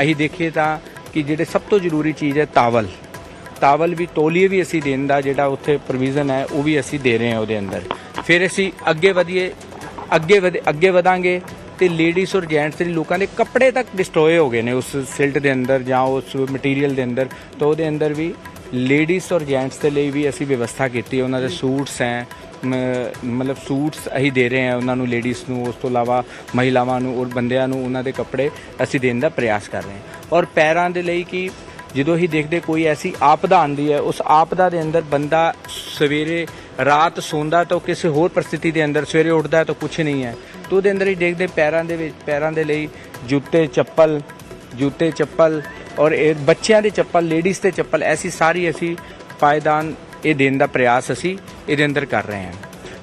ਅਸੀਂ ਦੇਖੀਏ ਤਾਂ ਕਿ ਜਿਹੜੇ ਸਭ ਤੋਂ ਜ਼ਰੂਰੀ ਚੀਜ਼ ਹੈ, ਤਾਵਲ। ਤਾਵਲ ਵੀ ਤੋਲੀਏ ਵੀ ਅਸੀਂ ਦੇਣ ਦਾ ਜਿਹੜਾ ਉੱਥੇ ਪ੍ਰੋਵੀਜ਼ਨ ਹੈ, ਉਹ ਵੀ ਅਸੀਂ ਦੇ ਰਹੇ ਹਾਂ ਉਹਦੇ ਅੰਦਰ। ਫਿਰ ਅਸੀਂ ਅੱਗੇ ਵਧੀਏ, ਅੱਗੇ ਵਧ, ਅੱਗੇ ਵਧਾਂਗੇ ਤੇ ਲੇਡੀਜ਼ ਔਰ ਜੈਂਟਸ ਦੇ ਲੋਕਾਂ ਦੇ ਕੱਪੜੇ ਤੱਕ ਡਿਸਟਰੋਏ ਹੋ ਗਏ ਨੇ ਉਸ ਸਿਲਟ ਦੇ ਅੰਦਰ ਜਾਂ ਉਸ ਮਟੀਰੀਅਲ ਦੇ ਅੰਦਰ। ਤਾਂ ਉਹਦੇ ਅੰਦਰ ਵੀ ਲੇਡੀਜ਼ ਔਰ ਜੈਂਟਸ ਦੇ ਲਈ ਵੀ ਅਸੀਂ ਵਿਵਸਥਾ ਕੀਤੀ ਹੈ ਉਹਨਾਂ ਦੇ ਸੂਟਸ ਹੈ ਮਤਲਬ ਸੂਟਸ ਅਸੀਂ ਦੇ ਰਹੇ ਹਾਂ ਉਹਨਾਂ ਨੂੰ ਲੇਡੀਜ਼ ਨੂੰ, ਉਸ ਤੋਂ ਇਲਾਵਾ ਮਹਿਲਾਵਾਂ ਨੂੰ ਔਰ ਬੰਦਿਆਂ ਨੂੰ ਉਹਨਾਂ ਦੇ ਕੱਪੜੇ ਅਸੀਂ ਦੇਣ ਦਾ ਪ੍ਰਯਾਸ ਕਰ ਰਹੇ ਹਾਂ। ਔਰ ਪੈਰਾਂ ਦੇ ਲਈ ਕਿ ਜਦੋਂ ਹੀ ਦੇਖਦੇ ਕੋਈ ਐਸੀ ਆਪਦਾ ਆਂਦੀ ਹੈ, ਉਸ ਆਪਦਾ ਦੇ ਅੰਦਰ ਬੰਦਾ ਸਵੇਰੇ ਰਾਤ ਸੌਂਦਾ ਤਾਂ ਕਿਸੇ ਹੋਰ ਪਰਿਸਥਿਤੀ ਦੇ ਅੰਦਰ ਸਵੇਰੇ ਉੱਠਦਾ ਤਾਂ ਕੁਝ ਨਹੀਂ ਹੈ। ਤਾਂ ਉਹਦੇ ਅੰਦਰ ਹੀ ਦੇਖਦੇ ਪੈਰਾਂ ਦੇ ਵਿੱਚ, ਪੈਰਾਂ ਦੇ ਲਈ ਜੁੱਤੇ, ਚੱਪਲ ਜੁੱਤੇ, ਚੱਪਲ ਔਰ ਇਹ ਬੱਚਿਆਂ ਦੇ ਚੱਪਲ ਲੇਡੀਜ਼ ਦੇ ਚੱਪਲ, ਐਸੀ ਸਾਰੀ ਅਸੀਂ ਪਾਇਦਾਨ ਇਹ ਦੇਣ ਦਾ ਪ੍ਰਯਾਸ ਅਸੀਂ ਇਹਦੇ ਅੰਦਰ ਕਰ ਰਹੇ ਹਾਂ।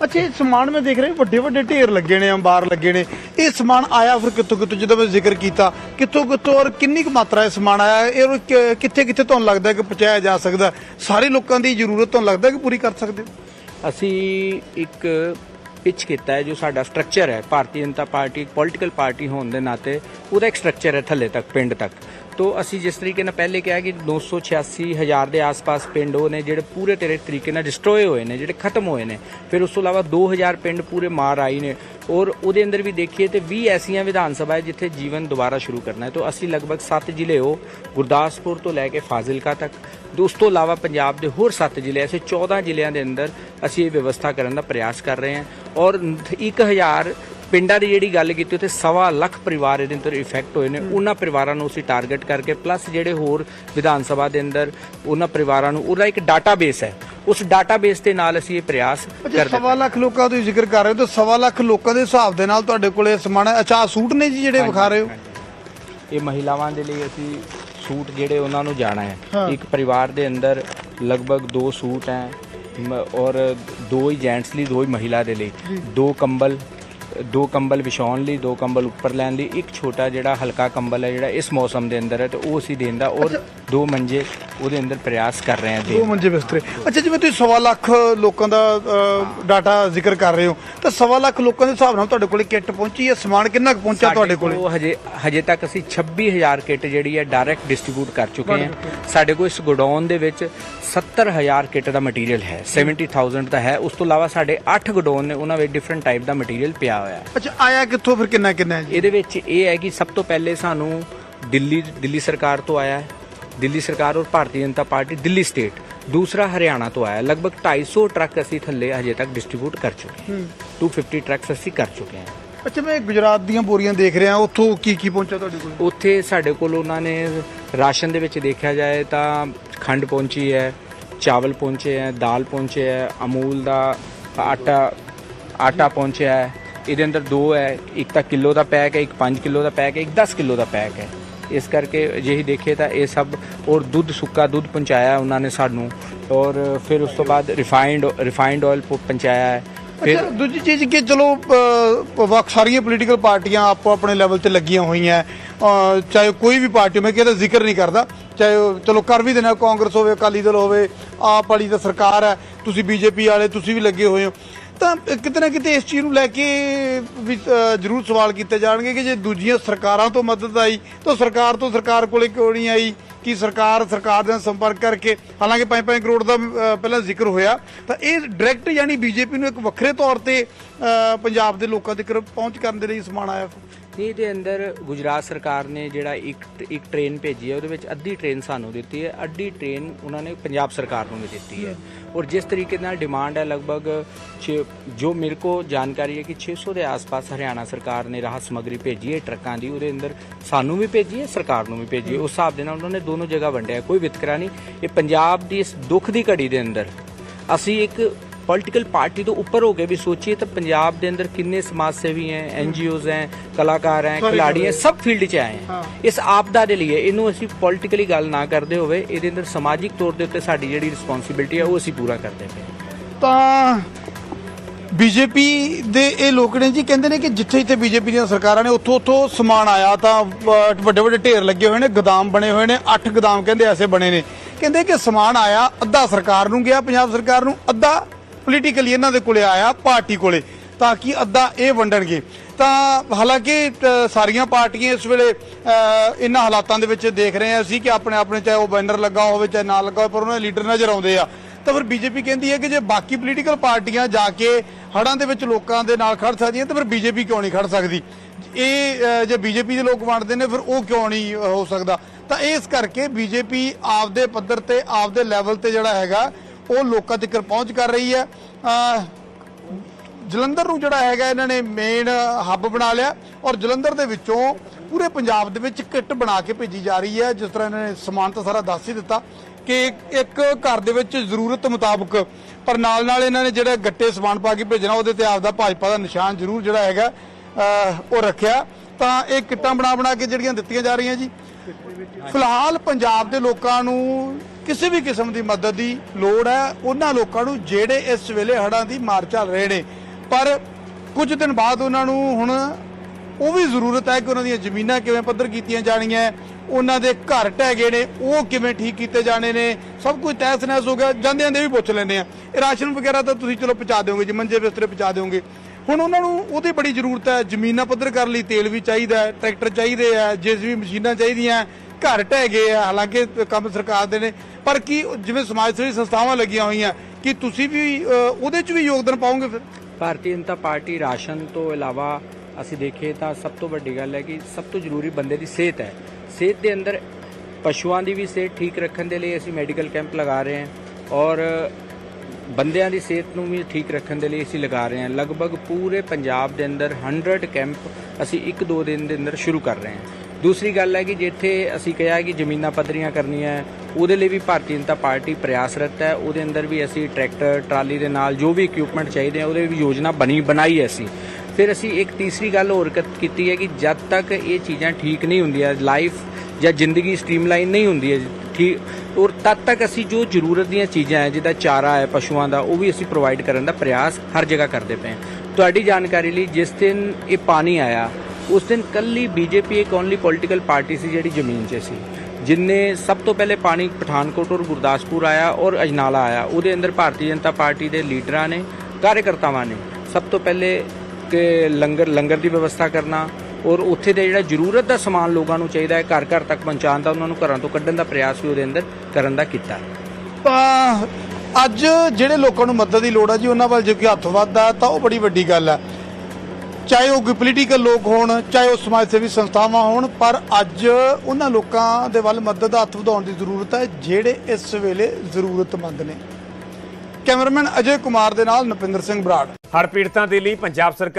ਅੱਛਾ, ਇਹ ਸਮਾਨ ਮੈਂ ਦੇਖ ਰਿਹਾ, ਵੱਡੇ ਵੱਡੇ ਢੇਰ ਲੱਗੇ ਨੇ, ਅੰਬਾਰ ਲੱਗੇ ਨੇ। ਇਹ ਸਮਾਨ ਆਇਆ ਫਿਰ ਕਿੱਥੋਂ ਕਿੱਥੋਂ, ਜਦੋਂ ਮੈਂ ਜ਼ਿਕਰ ਕੀਤਾ, ਕਿੱਥੋਂ ਕਿੱਥੋਂ ਔਰ ਕਿੰਨੀ ਕੁ ਮਾਤਰਾ ਇਹ ਸਮਾਨ ਆਇਆ, ਇਹ ਕਿੱਥੇ ਕਿੱਥੇ ਤੁਹਾਨੂੰ ਲੱਗਦਾ ਕਿ ਪਹੁੰਚਾਇਆ ਜਾ ਸਕਦਾ? ਸਾਰੇ ਲੋਕਾਂ ਦੀ ਜ਼ਰੂਰਤ ਤੁਹਾਨੂੰ ਲੱਗਦਾ ਕਿ ਪੂਰੀ ਕਰ ਸਕਦੇ ਹੋ? ਅਸੀਂ ਇੱਕ ਪਿਚ ਕੀਤਾ ਹੈ ਜੋ ਸਾਡਾ ਸਟਰਕਚਰ ਹੈ। ਭਾਰਤੀ ਜਨਤਾ ਪਾਰਟੀ ਇੱਕ ਪੋਲੀਟੀਕਲ ਪਾਰਟੀ ਹੋਣ ਦੇ ਨਾਤੇ ਉਹਦਾ ਇੱਕ ਸਟਰਕਚਰ ਹੈ ਥੱਲੇ ਤੱਕ, ਪਿੰਡ ਤੱਕ। ਤੋ ਅਸੀਂ ਜਿਸ ਤਰੀਕੇ ਨਾਲ ਪਹਿਲੇ ਕਿਹਾ ਕਿ 286 ਹਜ਼ਾਰ ਦੇ ਆਸ-ਪਾਸ ਪਿੰਡ ਉਹ ਨੇ ਜਿਹੜੇ ਪੂਰੇ ਤੇਰੇ ਤਰੀਕੇ ਨਾਲ ਡਿਸਟਰੋਏ ਹੋਏ ਨੇ, ਜਿਹੜੇ ਖਤਮ ਹੋਏ ਨੇ। ਫਿਰ ਉਸ ਤੋਂ ਇਲਾਵਾ 2000 ਪਿੰਡ ਪੂਰੇ ਮਾਰ ਆਈ ਨੇ। ਔਰ ਉਹਦੇ ਅੰਦਰ ਵੀ ਦੇਖੀਏ ਤੇ 20 ਐਸੀਆਂ ਵਿਧਾਨ ਸਭਾ ਹੈ ਜਿੱਥੇ ਜੀਵਨ ਦੁਬਾਰਾ ਸ਼ੁਰੂ ਕਰਨਾ ਹੈ। ਤੋ ਅਸੀਂ ਲਗਭਗ 7 ਜ਼ਿਲ੍ਹੇ ਹੋ ਗੁਰਦਾਸਪੁਰ ਤੋਂ ਲੈ ਕੇ ਫਾਜ਼ਿਲਕਾ ਤੱਕ, ਤੇ ਉਸ ਤੋਂ ਇਲਾਵਾ ਪੰਜਾਬ ਦੇ ਹੋਰ 7 ਜ਼ਿਲ੍ਹੇ, ਐਸੇ 14 ਜ਼ਿਲ੍ਹਿਆਂ ਦੇ ਅੰਦਰ ਅਸੀਂ ਇਹ ਵਿਵਸਥਾ ਕਰਨ ਦਾ ਪ੍ਰਯਾਸ ਕਰ ਰਹੇ ਹਾਂ। ਔਰ 1000 ਪਿੰਡਾਂ ਦੀ ਜਿਹੜੀ ਗੱਲ ਕੀਤੀ ਉੱਥੇ ਸਵਾ ਲੱਖ ਪਰਿਵਾਰ ਇਹਦੇ ਅੰਦਰ ਇਫੈਕਟ ਹੋਏ ਨੇ। ਉਹਨਾਂ ਪਰਿਵਾਰਾਂ ਨੂੰ ਅਸੀਂ ਟਾਰਗੇਟ ਕਰਕੇ ਪਲੱਸ ਜਿਹੜੇ ਹੋਰ ਵਿਧਾਨ ਸਭਾ ਦੇ ਅੰਦਰ ਉਹਨਾਂ ਪਰਿਵਾਰਾਂ ਨੂੰ ਉਹਦਾ ਇੱਕ ਡਾਟਾਬੇਸ ਹੈ। ਉਸ ਡਾਟਾਬੇਸ ਦੇ ਨਾਲ ਅਸੀਂ ਇਹ ਪ੍ਰਯਾਸ ਕਰਦੇ ਸਵਾ ਲੱਖ ਲੋਕਾਂ ਦਾ ਜ਼ਿਕਰ ਕਰ ਰਹੇ ਹੋ ਤਾਂ ਸਵਾ ਲੱਖ ਲੋਕਾਂ ਦੇ ਹਿਸਾਬ ਦੇ ਨਾਲ ਤੁਹਾਡੇ ਕੋਲੇ ਸਮਾਨ ਹੈ ਆਹ ਸੂਟ ਨੇ ਜੀ ਜਿਹੜੇ ਵਿਖਾ ਰਹੇ ਹੋ? ਇਹ ਮਹਿਲਾਵਾਂ ਦੇ ਲਈ ਅਸੀਂ ਸੂਟ ਜਿਹੜੇ ਉਹਨਾਂ ਨੂੰ ਜਾਣਾ ਹੈ। ਹਾਂ। ਇੱਕ ਪਰਿਵਾਰ ਦੇ ਅੰਦਰ ਲਗਭਗ ਦੋ ਸੂਟ ਹੈ ਔਰ ਦੋ ਹੀ ਜੈਂਟਸ ਲਈ ਦੋ ਹੀ ਮਹਿਲਾ ਦੇ ਲਈ। ਦੋ ਕੰਬਲ ਦੋ ਕੰਬਲ ਵਿਛਾਉਣ ਲਈ, ਦੋ ਕੰਬਲ ਉੱਪਰ ਲੈਣ ਲਈ, ਇੱਕ ਛੋਟਾ ਜਿਹੜਾ ਹਲਕਾ ਕੰਬਲ ਹੈ ਜਿਹੜਾ ਇਸ ਮੌਸਮ ਦੇ ਅੰਦਰ ਹੈ ਤੇ ਉਹ ਅਸੀਂ ਦੇਣ ਦਾ ਔਰ ਦੋ ਮੰਜੇ ਉਹਦੇ ਅੰਦਰ ਪ੍ਰਯਾਸ ਕਰ ਰਹੇ ਹਾਂ ਦੋ ਮੰਜੇ ਬਿਸਤਰੇ। ਅੱਛਾ ਜਿਵੇਂ ਤੁਸੀਂ ਸਵਾ ਲੱਖ ਲੋਕਾਂ ਦਾ ਡਾਟਾ ਜ਼ਿਕਰ ਕਰ ਰਹੇ ਹੋ ਤਾਂ ਸਵਾ ਲੱਖ ਲੋਕਾਂ ਦੇ ਹਿਸਾਬ ਨਾਲ ਤੁਹਾਡੇ ਕੋਲੇ ਕਿੱਟ ਪਹੁੰਚੀ ਹੈ? ਸਮਾਨ ਕਿੰਨਾ ਕੁ ਪਹੁੰਚਿਆ ਤੁਹਾਡੇ ਕੋਲੇ? ਉਹ ਹਜੇ ਹਜੇ ਤੱਕ ਅਸੀਂ 26000 ਕਿੱਟ ਜਿਹੜੀ ਹੈ ਡਾਇਰੈਕਟ ਡਿਸਟ੍ਰੀਬਿਊਟ ਕਰ ਚੁੱਕੇ ਹਾਂ। ਸਾਡੇ ਕੋਲ ਇਸ ਗੋਡਾਊਨ ਦੇ ਵਿੱਚ 70000 ਕਿੱਟ ਦਾ ਮਟੀਰੀਅਲ ਹੈ। 70000 ਦਾ ਹੈ। ਉਸ ਤੋਂ ਇਲਾਵਾ ਸਾਡੇ 8 ਗੋਡਾਊਨ ਨੇ ਉਹਨਾਂ ਵਿੱਚ ਡਿਫਰੈਂਟ ਟਾਈਪ ਦਾ ਮਟੀਰੀਅਲ ਪਿਆ ਹੋਇਆ ਹੈ। ਅੱਛਾ ਆਇਆ ਕਿੱਥੋਂ ਫਿਰ ਕਿੰਨਾ ਕਿੰਨਾ ਹੈ ਜੀ? ਇਹਦੇ ਵਿੱਚ ਇਹ ਹੈ ਕਿ ਸਭ ਤੋਂ ਪਹਿਲੇ ਸਾਨੂੰ ਦਿੱਲੀ ਦਿੱਲੀ ਸਰਕਾਰ ਤੋਂ ਆਇਆ ਹੈ। ਦਿੱਲੀ ਸਰਕਾਰ ਔਰ ਭਾਰਤੀ ਜਨਤਾ ਪਾਰਟੀ ਦਿੱਲੀ ਸਟੇਟ ਦੂਸਰਾ ਹਰਿਆਣਾ ਤੋਂ ਆਇਆ। ਲਗਭਗ 250 ਟਰੱਕ ਅਸੀਂ ਥੱਲੇ ਹਜੇ ਤੱਕ ਡਿਸਟ੍ਰੀਬਿਊਟ ਕਰ ਚੁੱਕੇ ਹਾਂ। 250 ਟਰੱਕਸ ਅਸੀਂ ਕਰ ਚੁੱਕੇ ਹਾਂ। ਅੱਛਾ ਮੈਂ ਗੁਜਰਾਤ ਦੀਆਂ ਬੋਰੀਆਂ ਦੇਖ ਰਿਹਾ ਉੱਥੋਂ ਕੀ ਕੀ ਪਹੁੰਚਿਆ ਤੁਹਾਡੇ ਕੋਲ? ਉੱਥੇ ਸਾਡੇ ਕੋਲ ਉਹਨਾਂ ਨੇ ਰਾਸ਼ਨ ਦੇ ਵਿੱਚ ਦੇਖਿਆ ਜਾਏ ਤਾਂ ਖੰਡ ਪਹੁੰਚੀ ਹੈ ਚਾਵਲ ਪਹੁੰਚੇ ਹੈ ਦਾਲ ਪਹੁੰਚੇ ਹੈ ਅਮੂਲ ਦਾ ਆਟਾ ਆਟਾ ਪਹੁੰਚਿਆ ਹੈ। ਇਹਦੇ ਅੰਦਰ ਦੋ ਹੈ ਇੱਕ ਤਾਂ ਕਿਲੋ ਦਾ ਪੈਕ ਹੈ ਇੱਕ 5 ਕਿਲੋ ਦਾ ਪੈਕ ਹੈ ਇੱਕ 10 ਕਿਲੋ ਦਾ ਪੈਕ ਹੈ। ਇਸ ਕਰਕੇ ਜੇ ਹੀ ਦੇਖੇ ਤਾਂ ਇਹ ਸਭ ਔਰ ਦੁੱਧ, ਸੁੱਕਾ ਦੁੱਧ ਪਹੁੰਚਾਇਆ ਉਹਨਾਂ ਨੇ ਸਾਨੂੰ ਔਰ ਫਿਰ ਉਸ ਤੋਂ ਬਾਅਦ ਰਿਫਾਈਨਡ ਰਿਫਾਈਨਡ ਆਇਲ ਪਹੁੰਚਾਇਆ ਹੈ। ਫਿਰ ਦੂਜੀ ਚੀਜ਼ ਕਿ ਚਲੋ ਵੱਖ ਸਾਰੀਆਂ ਪੋਲੀਟੀਕਲ ਪਾਰਟੀਆਂ ਆਪੋ ਆਪਣੇ ਲੈਵਲ ਤੇ ਲੱਗੀਆਂ ਹੋਈਆਂ ਚਾਹੇ ਕੋਈ ਵੀ ਪਾਰਟੀ ਮੈਂ ਕਿਹਦਾ ਜ਼ਿਕਰ ਨਹੀਂ ਕਰਦਾ। ਚਾਹੇ ਉਹ- ਚਲੋ, ਕਰ ਵੀ ਦੇਣਾ, ਕਾਂਗਰਸ ਹੋਵੇ, ਅਕਾਲੀ ਦਲ ਹੋਵੇ, ਆਪ ਵਾਲੀ ਤਾਂ ਸਰਕਾਰ ਹੈ। ਤੁਸੀਂ ਬੀਜੇਪੀ ਵਾਲੇ, ਤੁਸੀਂ ਵੀ ਲੱਗੇ ਹੋਏ ਹੋ। ਤਾਂ ਕਿਤੇ ਨਾ ਕਿਤੇ ਇਸ ਚੀਜ਼ ਨੂੰ ਲੈ ਕੇ ਵੀ ਜ਼ਰੂਰ ਸਵਾਲ ਕੀਤੇ ਜਾਣਗੇ ਕਿ ਜੇ ਦੂਜੀਆਂ ਸਰਕਾਰਾਂ ਤੋਂ ਮਦਦ ਆਈ, ਤਾਂ ਸਰਕਾਰ ਤੋਂ ਸਰਕਾਰ ਕੋਲੇ ਕਿਉਂ ਨਹੀਂ ਆਈ? ਕਿ ਸਰਕਾਰ ਸਰਕਾਰ ਦੇ ਨਾਲ ਸੰਪਰਕ ਕਰਕੇ, ਹਾਲਾਂਕਿ 5-5 ਕਰੋੜ ਦਾ ਪਹਿਲਾਂ ਜ਼ਿਕਰ ਹੋਇਆ, ਤਾਂ ਇਹ ਡਾਇਰੈਕਟ ਯਾਨੀ ਬੀਜੇਪੀ ਨੂੰ ਇੱਕ ਵੱਖਰੇ ਤੌਰ ਤੇ ਪੰਜਾਬ ਦੇ ਲੋਕਾਂ ਤੱਕ ਪਹੁੰਚ ਕਰਨ ਦੇ ਲਈ ਸਮਾਨ ਆਇਆ। ਇਹਦੇ ਅੰਦਰ ਗੁਜਰਾਤ ਸਰਕਾਰ ਨੇ ਜਿਹੜਾ ਇੱਕ ਇੱਕ ਟ੍ਰੇਨ ਭੇਜੀ ਹੈ ਉਹਦੇ ਵਿੱਚ ਅੱਧੀ ਟ੍ਰੇਨ ਸਾਨੂੰ ਦਿੱਤੀ ਹੈ ਅੱਧੀ ਟ੍ਰੇਨ ਉਹਨਾਂ ਨੇ ਪੰਜਾਬ ਸਰਕਾਰ ਨੂੰ ਵੀ ਦਿੱਤੀ ਹੈ। ਔਰ ਜਿਸ ਤਰੀਕੇ ਨਾਲ ਡਿਮਾਂਡ ਹੈ ਲਗਭਗ ਜੋ ਮੇਰੇ ਕੋ ਜਾਣਕਾਰੀ ਹੈ ਕਿ 600 ਦੇ ਆਸ-ਪਾਸ ਹਰਿਆਣਾ ਸਰਕਾਰ ਨੇ ਰਾਹਤ ਸਮੱਗਰੀ ਭੇਜੀ ਹੈ ਟਰੱਕਾਂ ਦੀ ਉਹਦੇ ਅੰਦਰ ਸਾਨੂੰ ਵੀ ਭੇਜੀ ਹੈ ਸਰਕਾਰ ਨੂੰ ਵੀ ਭੇਜੀ ਹੈ। ਉਸ ਹਿਸਾਬ ਦੇ ਨਾਲ ਉਹਨਾਂ ਨੇ ਦੋਨੋਂ ਜਗ੍ਹਾ ਵੰਡਿਆ ਕੋਈ ਵਿਤਕਰਾ ਨਹੀਂ। ਇਹ ਪੰਜਾਬ ਦੀ ਇਸ ਦੁੱਖ ਦੀ ਘੜੀ ਦੇ ਅੰਦਰ ਅਸੀਂ ਇੱਕ ਪੋਲਿਟੀਕਲ ਪਾਰਟੀ ਤੋਂ ਉੱਪਰ ਹੋ ਕੇ ਵੀ ਸੋਚੀਏ ਤਾਂ ਪੰਜਾਬ ਦੇ ਅੰਦਰ ਕਿੰਨੇ ਸਮਾਜ ਸੇਵੀ ਹੈ ਐਨਜੀਓਜ਼ ਹੈ ਕਲਾਕਾਰ ਹੈ ਖਿਲਾੜੀ ਹੈ ਸਭ ਫੀਲਡ 'ਚ ਆਏ ਹਾਂ। ਇਸ ਆਪਦਾ ਦੇ ਲਈ ਇਹਨੂੰ ਅਸੀਂ ਪੋਲਿਟੀਕਲੀ ਗੱਲ ਨਾ ਕਰਦੇ ਹੋਵੇ ਇਹਦੇ ਅੰਦਰ ਸਮਾਜਿਕ ਤੌਰ ਦੇ ਉੱਤੇ ਸਾਡੀ ਜਿਹੜੀ ਰਿਸਪੌਂਸਿਬਿਲਟੀ ਹੈ ਉਹ ਅਸੀਂ ਪੂਰਾ ਕਰਦੇ ਪਏ। ਤਾਂ ਬੀਜੇਪੀ ਦੇ ਇਹ ਲੋਕ ਨੇ ਜੀ ਕਹਿੰਦੇ ਨੇ ਕਿ ਜਿੱਥੇ ਜਿੱਥੇ ਬੀਜੇਪੀ ਦੀਆਂ ਸਰਕਾਰਾਂ ਨੇ ਉੱਥੋਂ ਉੱਥੋਂ ਸਮਾਨ ਆਇਆ ਤਾਂ ਵੱਡੇ ਵੱਡੇ ਢੇਰ ਲੱਗੇ ਹੋਏ ਨੇ ਗੋਦਾਮ ਬਣੇ ਹੋਏ ਨੇ ਅੱਠ ਗੋਦਾਮ ਕਹਿੰਦੇ ਐਸੇ ਬਣੇ ਨੇ ਕਹਿੰਦੇ ਕਿ ਸਮਾਨ ਆਇਆ ਅੱਧਾ ਸਰਕਾਰ ਨੂੰ ਗਿਆ ਪੰਜਾਬ ਸਰਕਾਰ ਨੂੰ ਅੱਧਾ ਪੋਲੀਟੀਕਲੀ ਇਹਨਾਂ ਦੇ ਕੋਲੇ ਆਇਆ ਪਾਰਟੀ ਕੋਲੇ ਤਾਂ ਕਿ ਅੱਧਾ ਇਹ ਵੰਡਣਗੇ। ਤਾਂ ਹਾਲਾਂਕਿ ਸਾਰੀਆਂ ਪਾਰਟੀਆਂ ਇਸ ਵੇਲੇ ਇਹਨਾਂ ਹਾਲਾਤਾਂ ਦੇ ਵਿੱਚ ਦੇਖ ਰਹੇ ਹਾਂ ਅਸੀਂ ਕਿ ਆਪਣੇ ਆਪਣੇ ਚਾਹੇ ਉਹ ਬੈਨਰ ਲੱਗਾ ਹੋਵੇ ਚਾਹੇ ਨਾ ਲੱਗਾ ਹੋਵੇ ਪਰ ਉਹਨਾਂ ਦੇ ਲੀਡਰ ਨਜ਼ਰ ਆਉਂਦੇ ਆ। ਤਾਂ ਫਿਰ ਬੀਜੇਪੀ ਕਹਿੰਦੀ ਹੈ ਕਿ ਜੇ ਬਾਕੀ ਪੋਲੀਟੀਕਲ ਪਾਰਟੀਆਂ ਜਾ ਕੇ ਹੜਾਂ ਦੇ ਵਿੱਚ ਲੋਕਾਂ ਦੇ ਨਾਲ ਖੜ ਸਕਦੀਆਂ ਤਾਂ ਫਿਰ ਬੀਜੇਪੀ ਕਿਉਂ ਨਹੀਂ ਖੜ ਸਕਦੀ? ਇਹ ਅ, ਜੇ ਬੀਜੇਪੀ ਦੇ ਲੋਕ ਵੰਡਦੇ ਨੇ ਫਿਰ ਉਹ ਕਿਉਂ ਨਹੀਂ ਹੋ ਸਕਦਾ? ਤਾਂ ਇਸ ਕਰਕੇ ਬੀਜੇਪੀ ਆਪਦੇ ਪੱਧਰ ਤੇ ਆਪਦੇ ਲੈਵਲ ਤੇ ਜਿਹੜਾ ਹੈਗਾ ਉਹ ਲੋਕਾਂ ਤੱਕ ਪਹੁੰਚ ਕਰ ਰਹੀ ਹੈ। ਜਲੰਧਰ ਨੂੰ ਜਿਹੜਾ ਹੈਗਾ, ਇਹਨਾਂ ਨੇ ਮੇਨ ਹੱਬ ਬਣਾ ਲਿਆ ਔਰ ਜਲੰਧਰ ਦੇ ਵਿੱਚੋਂ ਪੂਰੇ ਪੰਜਾਬ ਦੇ ਵਿੱਚ ਕਿੱਟ ਬਣਾ ਕੇ ਭੇਜੀ ਜਾ ਰਹੀ ਹੈ, ਜਿਸ ਤਰ੍ਹਾਂ ਇਹਨਾਂ ਨੇ ਸਮਾਨ ਤਾਂ ਸਾਰਾ ਦੱਸ ਹੀ ਦਿੱਤਾ ਕਿ ਇੱਕ- ਘਰ ਦੇ ਵਿੱਚ ਜ਼ਰੂਰਤ ਮੁਤਾਬਕ ਪਰ ਨਾਲ ਨਾਲ ਇਹਨਾਂ ਨੇ ਜਿਹੜਾ ਗੱਟੇ ਸਮਾਨ ਪਾ ਕੇ ਭੇਜਣਾ, ਉਹਦੇ ਤੇ ਆਪਦਾ ਭਾਜਪਾ ਦਾ ਨਿਸ਼ਾਨ ਜ਼ਰੂਰ ਜਿਹੜਾ ਹੈਗਾ ਉਹ ਰੱਖਿਆ। ਤਾਂ ਇਹ ਕਿੱਟਾਂ ਬਣਾ ਬਣਾ ਕੇ ਜਿਹੜੀਆਂ ਦਿੱਤੀਆਂ ਜਾ ਰਹੀਆਂ ਜੀ। ਫਿਲਹਾਲ ਪੰਜਾਬ ਦੇ ਲੋਕਾਂ ਨੂੰ ਕਿਸੇ ਵੀ ਕਿਸਮ ਦੀ ਮਦਦ ਦੀ ਲੋੜ ਹੈ, ਉਹਨਾਂ ਲੋਕਾਂ ਨੂੰ ਜਿਹੜੇ ਇਸ ਵੇਲੇ ਹੜ੍ਹਾਂ ਦੀ ਮਾਰ ਚੱਲ ਰਹੇ ਨੇ। ਪਰ ਕੁਝ ਦਿਨ ਬਾਅਦ ਉਹਨਾਂ ਨੂੰ ਹੁਣ ਉਹ ਵੀ ਜ਼ਰੂਰਤ ਹੈ ਕਿ ਉਹਨਾਂ ਦੀਆਂ ਜ਼ਮੀਨਾਂ ਕਿਵੇਂ ਪੱਧਰ ਕੀਤੀਆਂ ਜਾਣੀਆਂ, ਉਹਨਾਂ ਦੇ ਘਰ ਢਹਿ ਗਏ ਨੇ, ਉਹ ਕਿਵੇਂ ਠੀਕ ਕੀਤੇ ਜਾਣੇ ਨੇ, ਸਭ ਕੁਝ ਤਹਿਸ ਨਹਿਸ ਹੋ ਗਿਆ ਜਾਂਦੇ ਜਾਂਦੇ ਵੀ ਪੁੱਛ ਲੈਂਦੇ ਆ ਇਹ ਰਾਸ਼ਨ ਵਗੈਰਾ ਤਾਂ ਤੁਸੀਂ ਚਲੋ ਪਹੁੰਚਾ ਦਿਓਗੇ ਜੀ, ਮੰਜੇ ਬਿਸਤਰੇ ਪਹੁੰਚਾ ਦਿਓਗੇ। ਹੁਣ ਉਹਨਾਂ ਨੂੰ ਉਹਦੀ ਬੜੀ ਜ਼ਰੂਰਤ ਹੈ, ਜ਼ਮੀਨਾਂ ਪੱਧਰ ਕਰਨ ਲਈ ਤੇਲ ਵੀ ਚਾਹੀਦਾ ਹੈ, ਟਰੈਕਟਰ ਚਾਹੀਦੇ ਆ ਜੇਸੀਬੀ ਮਸ਼ੀਨਾਂ ਚਾਹੀਦੀਆਂ ਘਰ ਢਹਿ ਗਏ ਆ, ਹਾਲਾਂਕਿ ਕੰਮ ਸਰਕਾਰ ਦੇ ਨੇ, ਪਰ ਕੀ ਜਿਵੇਂ ਸਮਾਜ ਸੇਵੀ ਸੰਸਥਾਵਾਂ ਲੱਗੀਆਂ ਹੋਈਆਂ, ਕਿ ਤੁਸੀਂ ਵੀ ਉਹਦੇ 'ਚ ਵੀ ਯੋਗਦਾਨ ਪਾਓਗੇ ਫਿਰ? ਭਾਰਤੀ ਜਨਤਾ ਪਾਰਟੀ ਰਾਸ਼ਨ ਤੋਂ ਇਲਾਵਾ ਅਸੀਂ ਦੇਖੀਏ ਤਾਂ ਸਭ ਤੋਂ ਵੱਡੀ ਗੱਲ ਹੈ ਕਿ ਸਭ ਤੋਂ ਜ਼ਰੂਰੀ ਬੰਦੇ ਦੀ ਸਿਹਤ ਹੈ। ਸਿਹਤ ਦੇ ਅੰਦਰ ਪਸ਼ੂਆਂ ਦੀ ਵੀ ਸਿਹਤ ਠੀਕ ਰੱਖਣ ਦੇ ਲਈ ਅਸੀਂ ਮੈਡੀਕਲ ਕੈਂਪ ਲਗਾ ਰਹੇ ਹਾਂ ਔਰ ਬੰਦਿਆਂ ਦੀ ਸਿਹਤ ਨੂੰ ਵੀ ਠੀਕ ਰੱਖਣ ਦੇ ਲਈ ਅਸੀਂ ਲਗਾ ਰਹੇ ਹਾਂ। ਲਗਭਗ ਪੂਰੇ ਪੰਜਾਬ ਦੇ ਅੰਦਰ 100 ਕੈਂਪ ਅਸੀਂ ਇੱਕ ਦੋ ਦਿਨ ਦੇ ਅੰਦਰ ਸ਼ੁਰੂ ਕਰ ਰਹੇ ਹਾਂ। ਦੂਸਰੀ ਗੱਲ ਹੈ ਕਿ ਜਿੱਥੇ ਅਸੀਂ ਕਿਹਾ ਕਿ ਜ਼ਮੀਨਾਂ ਪੱਧਰੀਆਂ ਕਰਨੀਆਂ ਹੈ, ਉਹਦੇ ਲਈ ਵੀ ਭਾਰਤੀ ਜਨਤਾ ਪਾਰਟੀ ਪ੍ਰਯਾਸਰਤ ਹੈ। ਉਹਦੇ ਅੰਦਰ ਵੀ ਅਸੀਂ ਟਰੈਕਟਰ ਟਰਾਲੀ ਦੇ ਨਾਲ ਜੋ ਵੀ ਇਕਵਿਪਮੈਂਟ ਚਾਹੀਦੇ ਆ ਉਹਦੇ ਵੀ ਯੋਜਨਾ ਬਣੀ ਬਣਾਈ ਹੈ ਅਸੀਂ। ਫਿਰ ਅਸੀਂ ਇੱਕ ਤੀਸਰੀ ਗੱਲ ਹੋਰ ਕੀਤੀ ਹੈ ਕਿ ਜਦ ਤੱਕ ਇਹ ਚੀਜ਼ਾਂ ਠੀਕ ਨਹੀਂ ਹੁੰਦੀਆਂ ਲਾਈਫ ਜਾਂ ਜ਼ਿੰਦਗੀ ਸਟ੍ਰੀਮਲਾਈਨ ਨਹੀਂ ਹੁੰਦੀ ਹੈ ਠੀਕ ਔਰ ਤਦ ਤੱਕ ਅਸੀਂ ਜੋ ਜ਼ਰੂਰਤ ਦੀਆਂ ਚੀਜ਼ਾਂ ਹੈ ਜਿੱਦਾਂ ਚਾਰਾ ਹੈ ਪਸ਼ੂਆਂ ਦਾ ਉਹ ਵੀ ਅਸੀਂ ਪ੍ਰੋਵਾਈਡ ਕਰਨ ਦਾ ਪ੍ਰਯਾਸ ਹਰ ਜਗ੍ਹਾ ਕਰਦੇ ਪਏ ਹਾਂ। ਤੁਹਾਡੀ ਜਾਣਕਾਰੀ ਲਈ ਜਿਸ ਦਿਨ ਇਹ ਪਾਣੀ ਆਇਆ ਉਸ ਦਿਨ ਕੱਲੀ ਬੀਜੇਪੀ ਇੱਕ ਓਨਲੀ ਪੋਲੀਟੀਕਲ ਪਾਰਟੀ ਸੀ ਜਿਹੜੀ ਜ਼ਮੀਨ 'ਚ ਸੀ ਜਿਨਨੇ ਸਭ ਤੋਂ ਪਹਿਲੇ ਪਾਣੀ ਪਠਾਨਕੋਟ ਔਰ ਗੁਰਦਾਸਪੁਰ ਆਇਆ ਔਰ ਅਜਨਾਲਾ ਆਇਆ। ਉਹਦੇ ਅੰਦਰ ਭਾਰਤੀ ਜਨਤਾ ਪਾਰਟੀ ਦੇ ਲੀਡਰਾਂ ਨੇ, ਕਾਰਜਕਰਤਾਵਾਂ ਨੇ ਸਭ ਤੋਂ ਪਹਿਲੇ ਕਿ ਲੰਗਰ ਲੰਗਰ ਦੀ ਵਿਵਸਥਾ ਕਰਨਾ ਔਰ ਉੱਥੇ ਦੇ ਜਿਹੜਾ ਜ਼ਰੂਰਤ ਦਾ ਸਮਾਨ ਲੋਕਾਂ ਨੂੰ ਚਾਹੀਦਾ ਹੈ, ਘਰ ਘਰ ਤੱਕ ਪਹੁੰਚਾਉਣ ਦਾ, ਉਹਨਾਂ ਨੂੰ ਘਰਾਂ ਤੋਂ ਕੱਢਣ ਦਾ ਪ੍ਰਯਾਸ ਵੀ ਉਹਦੇ ਅੰਦਰ ਕਰਨ ਦਾ ਕੀਤਾ। ਤਾਂ ਅੱਜ ਜਿਹੜੇ ਲੋਕਾਂ ਨੂੰ ਮਦਦ ਦੀ ਲੋੜ ਹੈ ਜੀ, ਉਹਨਾਂ ਵੱਲ ਜੇ ਕੋਈ ਹੱਥ ਵੱਧਦਾ ਤਾਂ ਉਹ ਬੜੀ ਵੱਡੀ ਗੱਲ ਹੈ ਚਾਹੇ ਉਹ ਕੋਈ ਪੋਲੀਟੀਕਲ ਲੋਕ ਹੋਣ, ਚਾਹੇ ਉਹ ਸਮਾਜ ਸੇਵੀ ਸੰਸਥਾਵਾਂ ਹੋਣ, ਪਰ ਅੱਜ ਉਹਨਾਂ ਲੋਕਾਂ ਦੇ ਵੱਲ ਮਦਦ ਹੱਥ ਵਧਾਉਣ ਦੀ ਜ਼ਰੂਰਤ ਹੈ, ਜਿਹੜੇ ਇਸ ਵੇਲੇ ਜ਼ਰੂਰਤਮੰਦ ਨੇ। ਕੈਮਰਾਮੈਨ ਅਜੇ ਕੁਮਾਰ ਦੇ ਨਾਲ ਨਪਿੰਦਰ ਸਿੰਘ ਬਰਾੜ। ਹਰ ਪੀੜਤਾਂ ਦੇ ਲਈ ਪੰਜਾਬ ਸਰਕਾਰ